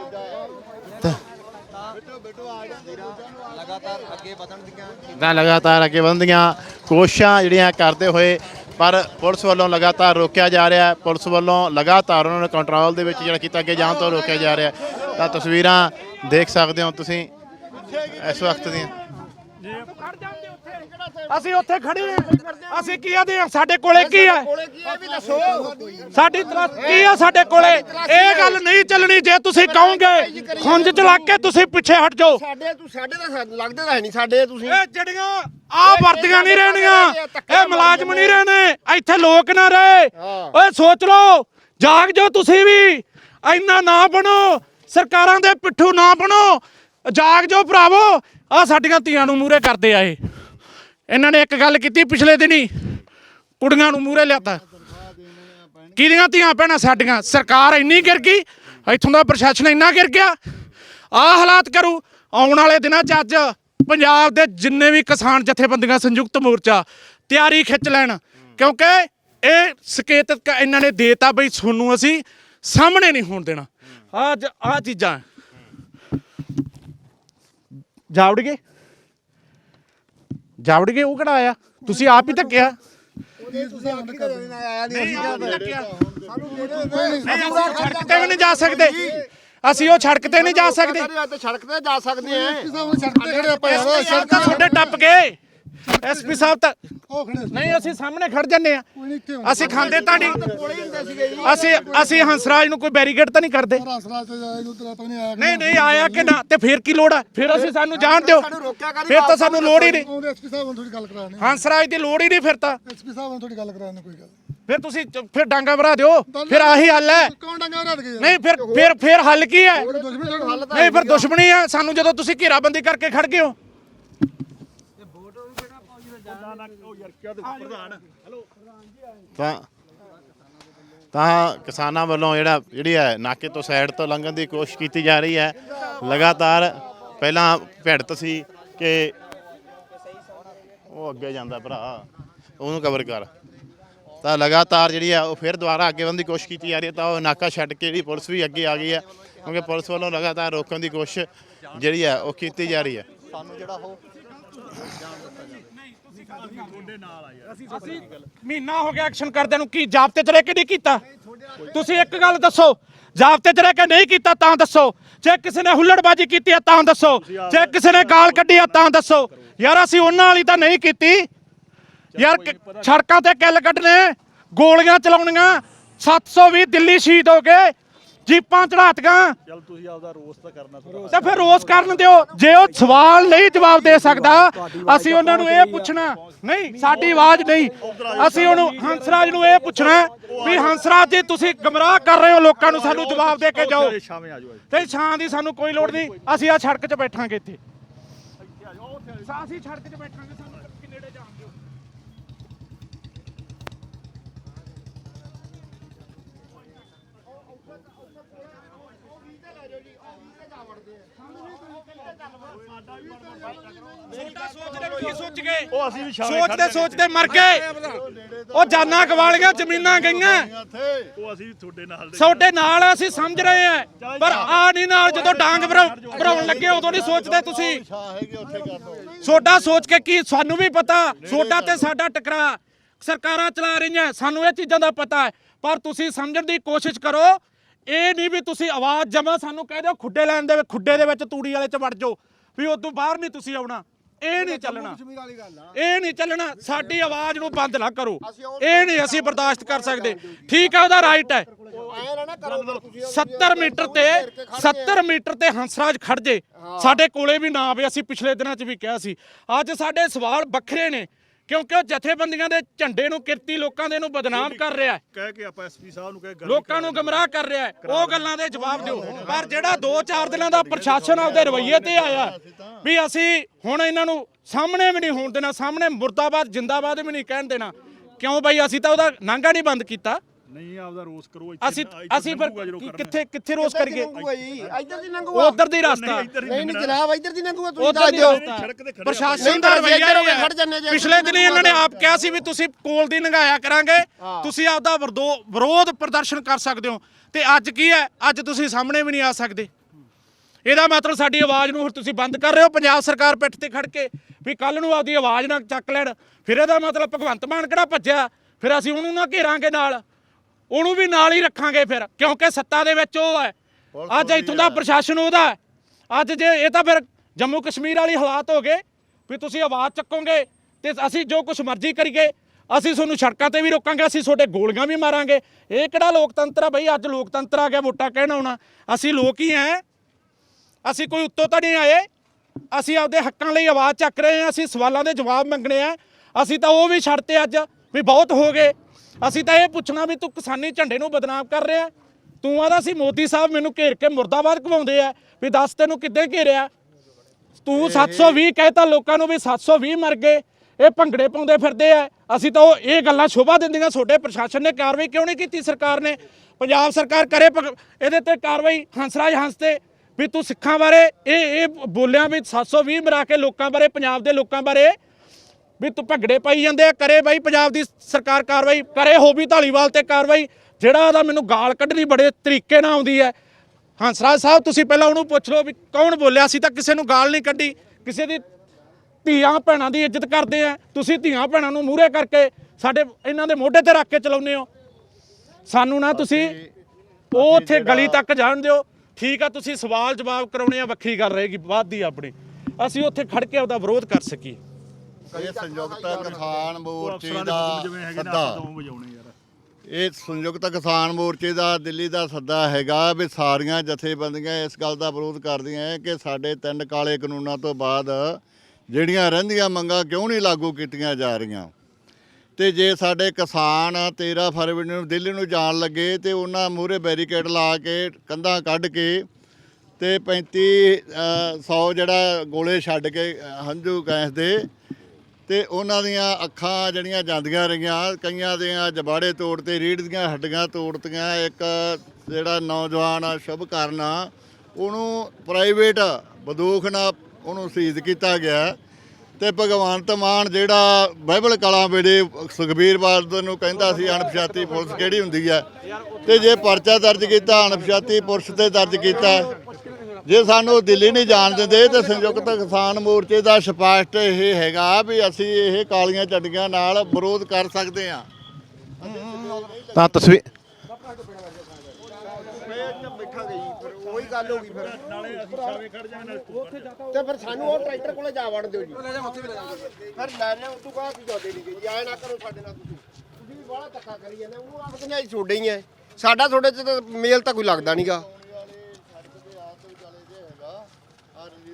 ਤਾਂ ਲਗਾਤਾਰ ਅੱਗੇ ਵਧਦੀਆਂ ਕੋਸ਼ਿਸ਼ਾਂ ਜਿਹੜੀਆਂ ਕਰਦੇ ਹੋਏ ਪਰ ਪੁਲਿਸ ਵੱਲੋਂ ਲਗਾਤਾਰ ਰੋਕਿਆ ਜਾ ਰਿਹਾ ਹੈ। ਪੁਲਿਸ ਵੱਲੋਂ ਲਗਾਤਾਰ ਉਹਨਾਂ ਨੂੰ ਕੰਟਰੋਲ ਦੇ ਵਿੱਚ ਜਿਹੜਾ ਕੀਤਾ ਅੱਗੇ ਜਾਣ ਤੋਂ ਰੋਕਿਆ ਜਾ ਰਿਹਾ ਹੈ। ਤਾਂ ਤਸਵੀਰਾਂ ਦੇਖ ਸਕਦੇ ਹੋ ਤੁਸੀਂ ਇਸ ਵਕਤ ਦੀਆਂ। ਅਸੀਂ ਉੱਥੇ ਖੜੇ ਆ ਅਸੀਂ ਕੀ ਆਦੇ ਆ ਸਾਡੇ ਕੋਲੇ ਕੀ ਆ ਸਾਡੀ ਕੀ ਆ ਸਾਡੇ ਕੋਲੇ? ਇਹ ਗੱਲ ਨਹੀਂ ਚੱਲਣੀ ਜੇ ਤੁਸੀਂ ਕਹੋਗੇ। ਖੁੰਝ ਚਲਾ ਕੇ ਤੁਸੀਂ ਪਿੱਛੇ ਹਟ ਜਾਓ। ਸਾਡੇ ਤੂੰ ਸਾਡੇ ਸਾ- ਲੱਗਦੇ ਤਾਂ ਹੈ ਨਹੀਂ। ਸਾਡੇ ਤੁਸੀਂ ਇਹ ਜਿਹੜੀਆਂ ਆ ਵਰਦੀਆਂ ਨਹੀਂ ਰਹਿਣੀਆਂ। ਇਹ ਮੁਲਾਜ਼ਮ ਨਹੀਂ ਰਹਿਣੇ। ਇੱਥੇ ਲੋਕ ਨਾ ਰਹੇ। ਓਏ ਸੋਚ ਲਓ। ਜਾਗ ਜਾਓ ਤੁਸੀਂ ਵੀ। ਇੰਨਾ ਨਾ ਬਣੋ। ਸਰਕਾਰਾਂ ਦੇ ਪਿੱਠੂ ਨਾ ਬਣੋ। ਜਾਗ ਜਾਓ ਭਰਾਵੋ। ਆ ਸਾਡੀਆਂ ਧੀਆਂ ਨੂੰ ਮੂਰੇ ਕਰਦੇ ਆ ਇਹ। ਇਹਨਾਂ ਨੇ ਇੱਕ ਗੱਲ ਕੀਤੀ ਪਿਛਲੇ ਦਿਨੀ। ਕੁੜੀਆਂ ਨੂੰ ਮੂਰੇ ਲਿਆਤਾ। ਕਿਹਦੀਆਂ ਧੀਆਂ ਭੈਣਾਂ ਸਾਡੀਆਂ? ਸਰਕਾਰ ਇੰਨੀ ਗਿਰ ਗਈ, ਇੱਥੋਂ ਦਾ ਪ੍ਰਸ਼ਾਸਨ ਇੰਨਾ ਗਿਰ ਗਿਆ। ਆ ਹਾਲਾਤ ਕਰੂ, ਆਉਣ ਵਾਲੇ ਦਿਨਾਂ 'ਚ ਅੱਜ ਪੰਜਾਬ ਦੇ ਜਿੰਨੇ ਵੀ ਕਿਸਾਨ ਜਥੇਬੰਦੀਆਂ ਸੰਯੁਕਤ ਮੋਰਚਾ, ਤਿਆਰੀ ਖਿੱਚ ਲੈਣ। ਕਿਉਂਕਿ ਇਹ ਸਕੇਤ ਇਹਨਾਂ ਨੇ ਦੇਤਾ ਬਈ ਤੁਹਾਨੂੰ ਅਸੀਂ ਸਾਹਮਣੇ ਨਹੀਂ ਹੋਣ ਦੇਣਾ। ਆ ਆ ਚੀਜ਼ਾਂ। ਜਾਵੜਗੇ ਜਾਵੜਗੇ ਉਹ ਕਿਹੜਾ ਆਇਆ? ਤੁਸੀਂ ਆਪ ਹੀ ਧੱਕਿਆ ਤੁਸੀਂ ਆਖੀ ਤਾਂ ਦੇਣਾ ਆਇਆ ਨਹੀਂ ਧੱਕਿਆ ਸੜਕ ਤੇ ਵੀ ਨਹੀਂ ਜਾ ਸਕਦੇ। ਅਸੀਂ ਉਹ ਸੜਕ ਤੇ ਨਹੀਂ ਜਾ ਸਕਦੇ। ਸੜਕ ਤੇ ਜਾ ਸਕਦੇ ਆ ਸੜਕ ਤੇ ਖੜੇ ਆਪਾਂ। ਸੜਕ ਤਾਂ ਤੁਹਾਡੇ ਟੱਪ ਗਏ। ਐਸਪੀ ਸਾਹਿਬ ਤਾਂ ਉਹ ਖੜੇ ਨਹੀਂ ਅਸੀਂ ਸਾਹਮਣੇ ਖੜ ਜੰਨੇ ਆ। ਕੋਈ ਨਹੀਂ ਇੱਥੇ ਹੁੰਦਾ ਅਸੀਂ ਖਾਂਦੇ ਤਾਂ ਨਹੀਂ। ਅਸੀਂ ਅਸੀਂ ਹੰਸਰਾਜ ਨੂੰ ਕੋਈ ਬੈਰੀਕੇਡ ਤਾਂ ਨਹੀਂ ਕਰਦੇ? ਰਾਸਰਾ ਤੇ ਜਾਏ ਨੂੰ ਤੇਰਾ ਨਹੀਂ ਆਇਆ। ਨਹੀਂ ਨਹੀਂ ਆਇਆ ਕਿ ਨਾ? ਤੇ ਫਿਰ ਕੀ ਲੋੜ ਆ? ਫਿਰ ਅਸੀਂ ਸਾਨੂੰ ਜਾਣ ਦਿਓ। ਫਿਰ ਤਾਂ ਸਾਨੂੰ ਲੋੜ ਹੀ ਨਹੀਂ। ਆਉਂਦੇ ਐਸਪੀ ਸਾਹਿਬ ਨਾਲ ਥੋੜੀ ਗੱਲ ਕਰਾਣੀ ਹੰਸਰਾਜ ਦੀ ਲੋੜ ਹੀ ਨਹੀਂ ਫਿਰ ਤਾਂ। ਐਸਪੀ ਸਾਹਿਬ ਨਾਲ ਥੋੜੀ ਗੱਲ ਕਰਾਣੀ ਕੋਈ ਗੱਲ ਫਿਰ ਤੁਸੀਂ ਚ- ਫਿਰ ਡਾਂਗਾ ਭਰਾ ਦਿਓ। ਫਿਰ ਆਹੀ ਹੱਲ ਹੈ। ਕੌਣ ਡੰਗਾ ਰੱਦ ਗਿਆ ਨਹੀਂ ਫਿਰ ਫਿਰ ਫਿਰ ਹੱਲ ਕੀ ਹੈ? ਦੁਸ਼ਮਣ ਨਹੀਂ ਫਿਰ ਦੁਸ਼ਮਣੀ ਆ। ਸਾਨੂੰ ਜਦੋਂ ਤੁਸੀਂ ਘੇਰਾਬੰਦੀ ਕਰਕੇ ਖੜ ਗਏ ਹੋ। ਤਾਂ ਤਾਂ ਕਿਸਾਨਾਂ ਵੱਲੋਂ ਜਿਹੜਾ ਜਿਹੜੀ ਹੈ ਨਾਕੇ ਤੋਂ ਸਾਈਡ ਤੋਂ ਲੰਘਣ ਦੀ ਕੋਸ਼ਿਸ਼ ਕੀਤੀ ਜਾ ਰਹੀ ਹੈ। ਲਗਾਤਾਰ ਪਹਿਲਾਂ ਭਿੜਤ ਸੀ ਕਿ ਉਹ ਅੱਗੇ ਜਾਂਦਾ ਭਰਾ ਉਹਨੂੰ ਕਵਰ ਕਰ। ਤਾਂ ਲਗਾਤਾਰ ਜਿਹੜੀ ਆ ਉਹ ਫਿਰ ਦੁਬਾਰਾ ਅੱਗੇ ਵਧਣ ਦੀ ਕੋਸ਼ਿਸ਼ ਕੀਤੀ ਜਾ ਰਹੀ ਹੈ ਤਾਂ ਉਹ ਨਾਕਾ ਛੱਡ ਕੇ ਜਿਹੜੀ ਪੁਲਿਸ ਵੀ ਅੱਗੇ ਆ ਗਈ ਹੈ ਕਿਉਂਕਿ ਪੁਲਿਸ ਵੱਲੋਂ ਲਗਾਤਾਰ ਰੋਕਣ ਦੀ ਕੋਸ਼ਿਸ਼ ਜਿਹੜੀ ਹੈ ਉਹ ਕੀਤੀ ਜਾ ਰਹੀ ਹੈ। ਅਸੀਂ ਮਹੀਨਾ ਹੋ ਗਿਆ ਐਕਸ਼ਨ ਕਰਦਿਆਂ ਨੂੰ ਕੀ ਜਾਬਤੇ ਚ ਰਹਿ ਕੇ ਨਹੀਂ ਕੀਤਾ? ਤੁਸੀਂ ਇੱਕ ਗੱਲ ਦੱਸੋ, ਜਾਬਤੇ ਚ ਰਹਿ ਕੇ ਨਹੀਂ ਕੀਤਾ ਤਾਂ ਦੱਸੋ। ਜੇ ਕਿਸੇ ਨੇ ਹੁੱਲੜਬਾਜੀ ਕੀਤੀ ਆ ਤਾਂ ਦੱਸੋ। ਜੇ ਕਿਸੇ ਨੇ ਗਾਲ ਕੱਢੀ ਆ ਤਾਂ ਦੱਸੋ। ਯਾਰ ਅਸੀਂ ਉਹਨਾਂ ਵਾਲੀ ਤਾਂ ਨਹੀਂ ਕੀਤੀ। ਯਾਰ ਸੜਕਾਂ ਤੇ ਕਿੱਲ ਕੱਢਣੇ ਗੋਲੀਆਂ ਚਲਾਉਣੀਆਂ। 720 ਦਿੱਲੀ ਸ਼ਹੀਦ ਹੋ ਗਏ। ਜੀਪਾਂ ਚੜਾਤੀਆਂ ਚਲ ਤੁਸੀਂ ਆਪਦਾ ਰੋਸ ਤਾਂ ਕਰਨਾ ਤੇ ਫਿਰ ਰੋਸ ਕਰਨ ਦਿਓ ਜੇ ਉਹ ਸਵਾਲ ਨਹੀਂ ਜਵਾਬ ਦੇ ਸਕਦਾ ਅਸੀਂ ਉਹਨਾਂ ਨੂੰ ਇਹ ਪੁੱਛਣਾ ਨਹੀਂ ਸਾਡੀ ਆਵਾਜ਼ ਨਹੀਂ। ਅਸੀਂ ਉਹਨੂੰ ਹੰਸਰਾਜ ਨੂੰ ਇਹ ਪੁੱਛਣਾ ਵੀ ਹੰਸਰਾਜ ਜੀ ਤੁਸੀਂ ਗਮਰਾਹ ਕਰ ਰਹੇ ਹੋ ਲੋਕਾਂ ਨੂੰ ਸਾਨੂੰ ਜਵਾਬ ਦੇ ਕੇ ਜਾਓ। ਤੇ ਛਾਂ ਦੀ ਸਾਨੂੰ ਕੋਈ ਲੋੜ ਨਹੀਂ। ਅਸੀਂ ਆ ਸੜਕ 'ਚ ਬੈਠਾਂਗੇ ਇੱਥੇ। ਅਸੀਂ ਸੜਕ 'ਚ ਬੈਠਾਂਗੇ ਸਾਨੂੰ ਕਿੰਨੇ ਨੇੜੇ ਜਾਣ ਦਿਓ ਛੋਟਾ ਸੋਚਦੇ ਕੀ ਸੋਚ ਗਏ ਉਹ ਅਸੀਂ ਵੀ ਸੋਚਦੇ ਸੋਚਦੇ ਮਰ ਗਏ। ਉਹ ਜਾਨਾਂ ਗਵਾਲੀਆਂ ਜ਼ਮੀਨਾਂ ਗਈਆਂ। ਉਹ ਅਸੀਂ ਤੁਹਾਡੇ ਨਾਲ ਦੇ ਤੁਹਾਡੇ ਨਾਲ ਆ, ਅਸੀਂ ਸਮਝ ਰਹੇ ਆ ਪਰ ਆ ਨਹੀਂ ਨਾਲ ਜਦੋਂ ਡਾਂਗ ਭਰਾ- ਭਰਾਉਣ ਲੱਗੇ ਉਦੋਂ ਨਹੀਂ ਸੋਚਦੇ ਤੁਸੀਂ। ਛੋਟਾ ਸੋਚ ਕੇ ਕੀ ਸਾਨੂੰ ਵੀ ਪਤਾ। ਛੋਟਾ ਤੇ ਸਾਡਾ ਟਕਰਾ। ਸਰਕਾਰਾਂ ਚਲਾ ਰਹੀਆਂ। ਸਾਨੂੰ ਇਹ ਚੀਜ਼ਾਂ ਦਾ ਪਤਾ ਹੈ। ਪਰ ਤੁਸੀਂ ਸਮਝਣ ਦੀ ਕੋਸ਼ਿਸ਼ ਕਰੋ। ਇਹ ਨਹੀਂ ਵੀ ਤੁਸੀਂ ਆਵਾਜ਼ ਜਮਾ ਸਾਨੂੰ ਕਹਿ ਦਿਓ ਖੁੱਡੇ ਲੈਣ ਦੇ ਖੁੱਡੇ ਦੇ ਵਿੱਚ ਤੂੜੀ ਵਾਲੇ ਚ ਵੜ ਜਾਓ ਵੀ ਉਦੋਂ ਬਾਹਰ ਨਹੀਂ ਤੁਸੀਂ ਆਉਣਾ। ਇਹ ਨਹੀਂ ਚੱਲਣਾ। ਕਸ਼ਮੀਰ ਵਾਲੀ ਗੱਲ ਆ। ਇਹ ਨਹੀਂ ਚੱਲਣਾ। ਸਾਡੀ ਆਵਾਜ਼ ਨੂੰ ਬੰਦ ਨਾ ਕਰੋ। ਇਹ ਨਹੀਂ ਅਸੀਂ ਬਰਦਾਸ਼ਤ ਕਰ ਸਕਦੇ। ਠੀਕ ਹੈ ਉਹਦਾ ਰਾਈਟ ਹੈ। ਐ ਨਾ ਨਾ ਕਰੋ ਤੁਸੀਂ 70 ਮੀਟਰ ਤੇ 70 ਮੀਟਰ ਤੇ ਹੰਸਰਾਜ ਖੜ ਜੇ। ਸਾਡੇ ਕੋਲੇ ਵੀ ਨਾ ਆਵੇ ਅਸੀਂ ਪਿਛਲੇ ਦਿਨਾਂ 'ਚ ਵੀ ਕਿਹਾ ਸੀ। ਅੱਜ ਸਾਡੇ ਸਵਾਲ ਵੱਖਰੇ ਨੇ। ਕਿਉਂਕਿ ਉਹ ਜਥੇਬੰਦੀਆਂ ਦੇ ਝੰਡੇ ਨੂੰ ਕਿਰਤੀ ਲੋਕਾਂ ਦੇ ਨੂੰ ਬਦਨਾਮ ਕਰ ਰਿਹਾ ਹੈ। ਕਹਿ ਕੇ ਆਪਾਂ ਐਸਪੀ ਸਾਹਿਬ ਨੂੰ ਕਹਿ ਗੱਲ ਲੋਕਾਂ ਨੂੰ ਗਮਰਾਹ ਕਰ ਰਿਹਾ ਹੈ। ਉਹ ਗੱਲਾਂ ਦੇ ਜਵਾਬ ਦਿਓ। ਪਰ ਜਿਹੜਾ 2-4 ਦਿਨਾਂ ਦਾ ਪ੍ਰਸ਼ਾਸਨ ਆਪਦੇ ਰਵੱਈਏ ਤੇ ਆਇਆ ਵੀ ਅਸੀਂ ਹੁਣ ਇਹਨਾਂ ਨੂੰ ਸਾਹਮਣੇ ਵੀ ਨਹੀਂ ਹੋਣ ਦੇਣਾ ਸਾਹਮਣੇ ਮੁਰਦਾਬਾਦ ਜਿੰਦਾਬਾਦ ਵੀ ਨਹੀਂ ਕਹਿਣ ਦੇਣਾ। ਕਿਉਂ ਬਾਈ ਅਸੀਂ ਤਾਂ ਉਹਦਾ ਨਾਂਗਾ ਨਹੀਂ ਬੰਦ ਕੀਤਾ? ਨਹੀਂ ਆਪਦਾ ਰੋਸ ਕਰੋ ਇੱਥੇ ਅਸੀਂ ਅਸੀਂ ਫਿਰ। ਕਿੱਥੇ ਕਿੱਥੇ ਰੋਸ ਕਰੀਏ? ਇੱਧਰ ਦੀ ਲੰਘੂਗਾ। ਉਧਰ ਦੀ ਰਸਤਾ। ਨਹੀਂ ਨਹੀਂ ਜਨਾਬ ਇੱਧਰ ਦੀ ਲੰਘੂਗਾ ਤੁਸੀਂ ਦੱਸ ਦਿਓ ਪ੍ਰਸ਼ਾਸਨ ਦਾ ਰਵੱਈਆ। ਖੜ ਜਾਂਦੇ ਜੇ ਪਿਛਲੇ ਦਿਨੀ ਇਹਨਾਂ ਨੇ ਆਪ ਕਿਹਾ ਸੀ ਵੀ ਤੁਸੀਂ ਕੋਲ ਦੀ ਨੰਗਾਇਆ ਕਰਾਂਗੇ। ਤੁਸੀਂ ਆਪਦਾ ਵਿਰੋਧ ਪ੍ਰਦਰਸ਼ਨ ਕਰ ਸਕਦੇ ਹੋ। ਤੇ ਅੱਜ ਕੀ ਹੈ? ਅੱਜ ਤੁਸੀਂ ਸਾਹਮਣੇ ਵੀ ਨਹੀਂ ਆ ਸਕਦੇ। ਇਹਦਾ ਮਤਲਬ ਸਾਡੀ ਆਵਾਜ਼ ਨੂੰ ਹੁਣ ਤੁਸੀਂ ਬੰਦ ਕਰ ਰਹੇ ਹੋ ਪੰਜਾਬ ਸਰਕਾਰ ਪਿੱਠ ਤੇ ਖੜ ਕੇ ਵੀ ਕੱਲ ਨੂੰ ਆਪਦੀ ਆਵਾਜ਼ ਨਾ ਚੱਕ ਲੈਣ। ਫਿਰ ਇਹਦਾ ਮਤਲਬ ਭਗਵੰਤ ਮਾਨ ਕਿਹੜਾ ਭੱਜਿਆ? ਫਿਰ ਅਸੀਂ ਉਹਨੂੰ ਨਾ ਘੇਰਾਂਗੇ ਨਾਲ। ਉਹਨੂੰ ਵੀ ਨਾਲ ਹੀ ਰੱਖਾਂਗੇ ਫਿਰ ਕਿਉਂਕਿ ਸੱਤਾ ਦੇ ਵਿੱਚ ਉਹ ਹੈ। ਅੱਜ ਇੱਥੋਂ ਦਾ ਪ੍ਰਸ਼ਾਸਨ ਉਹਦਾ ਹੈ। ਅੱਜ ਜੇ ਇਹ ਤਾਂ ਫਿਰ ਜੰਮੂ ਕਸ਼ਮੀਰ ਵਾਲੀ ਹਾਲਾਤ ਹੋ ਗਏ ਵੀ ਤੁਸੀਂ ਆਵਾਜ਼ ਚੱਕੋਗੇ ਤੇ ਅਸੀਂ ਜੋ ਕੁਝ ਮਰਜ਼ੀ ਕਰੀਏ ਅਸੀਂ ਤੁਹਾਨੂੰ ਸੜਕਾਂ ਤੇ ਵੀ ਰੋਕਾਂਗੇ ਅਸੀਂ ਤੁਹਾਡੇ ਗੋਲੀਆਂ ਵੀ ਮਾਰਾਂਗੇ। ਇਹ ਕਿਹੜਾ ਲੋਕਤੰਤਰ ਆ ਬਈ? ਅੱਜ ਲੋਕਤੰਤਰ ਆ ਗਿਆ ਵੋਟਾਂ ਕਹਿਣ ਆਉਣਾ। ਅਸੀਂ ਲੋਕ ਹੀ ਐ। ਅਸੀਂ ਕੋਈ ਉੱਤੋਂ ਤਾਂ ਨਹੀਂ ਆਏ। ਅਸੀਂ ਆਪਦੇ ਹੱਕਾਂ ਲਈ ਆਵਾਜ਼ ਚੱਕ ਰਹੇ ਹਾਂ ਅਸੀਂ ਸਵਾਲਾਂ ਦੇ ਜਵਾਬ ਮੰਗਣੇ ਆ। ਅਸੀਂ ਤਾਂ ਉਹ ਵੀ ਛੱਡਤੇ ਅੱਜ ਵੀ ਬਹੁਤ ਹੋ ਗਏ। ਅਸੀਂ ਤਾਂ ਇਹ ਪੁੱਛਣਾ ਵੀ ਤੂੰ ਕਿਸਾਨੀ ਝੰਡੇ ਨੂੰ ਬਦਨਾਮ ਕਰ ਰਿਹਾ ਤੂੰ ਆਦਾ ਸੀ ਮੋਦੀ ਸਾਹਿਬ ਮੈਨੂੰ ਘੇਰ ਕੇ ਮੁਰਦਾਬਾਦ ਕਵਾਉਂਦੇ ਆ ਵੀ ਦੱਸ ਤੈਨੂੰ ਕਿੱਦਾਂ ਘੇਰਿਆ? ਤੂੰ 720 ਕਹਿਤਾ ਲੋਕਾਂ ਨੂੰ ਵੀ 720 ਮਰ ਗਏ। ਇਹ ਭੰਗੜੇ ਪਾਉਂਦੇ ਫਿਰਦੇ ਆ। ਅਸੀਂ ਤਾਂ ਉਹ ਇਹ ਗੱਲਾਂ ਸ਼ੋਭਾ ਦਿੰਦੀਆਂ। ਤੁਹਾਡੇ ਪ੍ਰਸ਼ਾਸਨ ਨੇ ਕਾਰਵਾਈ ਕਿਉਂ ਨਹੀਂ ਕੀਤੀ ਸਰਕਾਰ ਨੇ? ਪੰਜਾਬ ਸਰਕਾਰ ਕਰੇ ਇਹਦੇ ਤੇ ਕਾਰਵਾਈ ਹੰਸਰਾਜ ਹੰਸ ਤੇ। ਵੀ ਤੂੰ ਸਿੱਖਾਂ ਬਾਰੇ ਇਹ ਇਹ ਬੋਲਿਆ ਵੀ 720 ਮਰਾ ਕੇ ਲੋਕਾਂ ਬਾਰੇ ਪੰਜਾਬ ਦੇ ਲੋਕਾਂ ਬਾਰੇ ਵੀ ਤੂੰ ਭੰਗੜੇ ਪਾਈ ਜਾਂਦੇ ਆ ਕਰੇ ਬਾਈ ਪੰਜਾਬ ਦੀ ਸਰਕਾਰ ਕਾਰਵਾਈ ਕਰੇ ਹੋ ਵੀ ਢਾਲੀਵਾਲ ਤੇ ਕਾਰਵਾਈ। ਜਿਹੜਾ ਉਹਦਾ ਮੈਨੂੰ ਗਾਲ ਕੱਢਣੀ ਬੜੇ ਤਰੀਕੇ ਨਾਲ ਆਉਂਦੀ ਹੈ। ਹੰਸਰਾਜ ਸਾਹਿਬ ਤੁਸੀਂ ਪਹਿਲਾਂ ਉਹਨੂੰ ਪੁੱਛ ਲਓ ਵੀ ਕੌਣ ਬੋਲਿਆ ਸੀ ਤਾਂ ਕਿਸੇ ਨੂੰ ਗਾਲ ਨਹੀਂ ਕੱਢੀ। ਕਿਸੇ ਦੀ ਧੀਆਂ ਭੈਣਾਂ ਦੀ ਇੱਜ਼ਤ ਕਰਦੇ ਆ। ਤੁਸੀਂ ਧੀਆਂ ਭੈਣਾਂ ਨੂੰ ਮੂਹਰੇ ਕਰਕੇ ਸਾਡੇ ਇਹਨਾਂ ਦੇ ਮੋਢੇ ਤੇ ਰੱਖ ਕੇ ਚਲਾਉਂਦੇ ਹੋ। ਸਾਨੂੰ ਨਾ ਤੁਸੀਂ ਉਹ ਉੱਥੇ ਗਲੀ ਤੱਕ ਜਾਣ ਦਿਓ। ਠੀਕ ਆ ਤੁਸੀਂ ਸਵਾਲ ਜਵਾਬ ਕਰਾਉਣੇ ਆ ਵੱਖਰੀ ਗੱਲ ਰਹੇਗੀ ਵੱਧਦੀ ਆਪਣੀ। ਅਸੀਂ ਉੱਥੇ ਖੜ ਕੇ ਆਪਦਾ ਵਿਰੋਧ ਕਰ ਸਕੀਏ। ਇਹ ਸੰਯੁਕਤ ਕਿਸਾਨ ਮੋਰਚੇ ਦੇ ਸੱਦਾ। ਇਹ ਸੰਯੁਕਤ ਕਿਸਾਨ ਮੋਰਚੇ ਦਾ ਦਿੱਲੀ ਦਾ ਸੱਦਾ ਹੈਗਾ ਵੀ ਸਾਰੀਆਂ ਜਥੇਬੰਦੀਆਂ ਇਸ ਗੱਲ ਦਾ ਵਿਰੋਧ ਕਰਦੀਆਂ ਹੈ ਕਿ ਸਾਡੇ ਤਿੰਨ ਕਾਲੇ ਕਾਨੂੰਨਾਂ ਤੋਂ ਬਾਅਦ ਜਿਹੜੀਆਂ ਰਹਿੰਦੀਆਂ ਮੰਗਾਂ ਕਿਉਂ ਨਹੀਂ ਲਾਗੂ ਕੀਤੀਆਂ ਜਾ ਰਹੀਆਂ? ਤੇ ਜੇ ਸਾਡੇ ਕਿਸਾਨ 13 ਫਰਵਰੀ ਨੂੰ ਦਿੱਲੀ ਨੂੰ ਜਾਣ ਲੱਗੇ ਤੇ ਉਹਨਾਂ ਮੂਹਰੇ ਬੈਰੀਕੇਡ ਲਾ ਕੇ ਕੰਧਾਂ ਕੱਢ ਕੇ ਤੇ 35 100 ਜਿਹੜਾ ਗੋਲੇ ਛੱਡ ਕੇ ਹੰਝੂ ਗੈਸ ਦੇ ਤੇ ਉਹਨਾਂ ਦੀਆਂ ਅੱਖਾਂ ਜਿਹੜੀਆਂ ਜਾਂਦੀਆਂ ਰਹੀਆਂ, ਕਈਆਂ ਦੀਆਂ ਜਬਾੜੇ ਤੋੜਤੇ ਰੀੜ ਦੀਆਂ ਹੱਡੀਆਂ ਤੋੜਤੀਆਂ, ਇੱਕ ਜਿਹੜਾ ਨੌਜਵਾਨ ਆ ਸ਼ੁਭ ਕਰਨਾ ਉਹਨੂੰ ਪ੍ਰਾਈਵੇਟ ਬੰਦੂਕ ਨਾਲ ਉਹਨੂੰ ਸ਼ਹੀਦ ਕੀਤਾ ਗਿਆ। ਤੇ ਭਗਵੰਤ ਮਾਨ ਜਿਹੜਾ ਬਾਈਬਲ ਕਲਾਂ ਵੇਲੇ ਸੁਖਬੀਰ ਬਾਦਲ ਨੂੰ ਕਹਿੰਦਾ ਸੀ, ਅਣਪਛਾਤੀ ਪੁਲਿਸ ਕਿਹੜੀ ਹੁੰਦੀ ਹੈ ਤੇ ਜੇ ਪਰਚਾ ਦਰਜ ਕੀਤਾ, ਅਣਪਛਾਤੀ ਪੁਲਿਸ ਤੇ ਦਰਜ ਕੀਤਾ ਜੇ ਸਾਨੂੰ ਦਿੱਲੀ ਨਹੀਂ ਜਾਣ ਦਿੰਦੇ ਤੇ ਸੰਯੁਕਤ ਕਿਸਾਨ ਮੋਰਚੇ ਦਾ ਸਪਸ਼ਟ ਇਹ ਹੈਗਾ ਵੀ ਅਸੀਂ ਇਹ ਕਾਲੀਆਂ ਝੰਡੀਆਂ ਨਾਲ ਵਿਰੋਧ ਕਰ ਸਕਦੇ ਹਾਂ। ਤਾਂ ਤਸਵੀਰ ਫਿਰ ਉਹੀ ਗੱਲ ਹੋ ਗਈ ਫਿਰ ਨਾਲੇ ਅਸੀਂ ਛਾਵੇਂ ਖੜ ਨਾਲੇ ਤੂੰ ਖੜ ਜਾ ਤੇ ਫਿਰ ਸਾਨੂੰ ਉਹ ਟਰੈਕਟਰ ਕੋਲੇ ਜਾ ਵੜ ਦਿਓ ਜੀ। ਲੈ ਜਾ ਉੱਥੇ ਵੀ ਲੈ ਜਾਵਾਂਗੇ ਫਿਰ ਲੈ ਜਾ ਤੂੰ ਕਹਾਂ ਕੀ ਜਾਂਦੇ ਨਹੀਂ ਜੀ। ਆਏ ਨਾ ਕਰੋ ਸਾਡੇ ਨਾਲ ਤੁਸੀਂ। ਤੁਸੀਂ ਵੀ ਬੜਾ ਧੱਕਾ ਕਰੀ ਜਾਂਦੇ ਉਹਨੂੰ ਆਖਦੀਆਂ ਜੀ ਛੋਡੇ ਹੀ ਐ। ਸਾਡਾ ਤੁਹਾਡੇ ਚ ਤਾਂ ਮੇਲ ਤਾਂ ਕੋਈ ਲੱਗਦਾ ਨਹੀਂਗਾ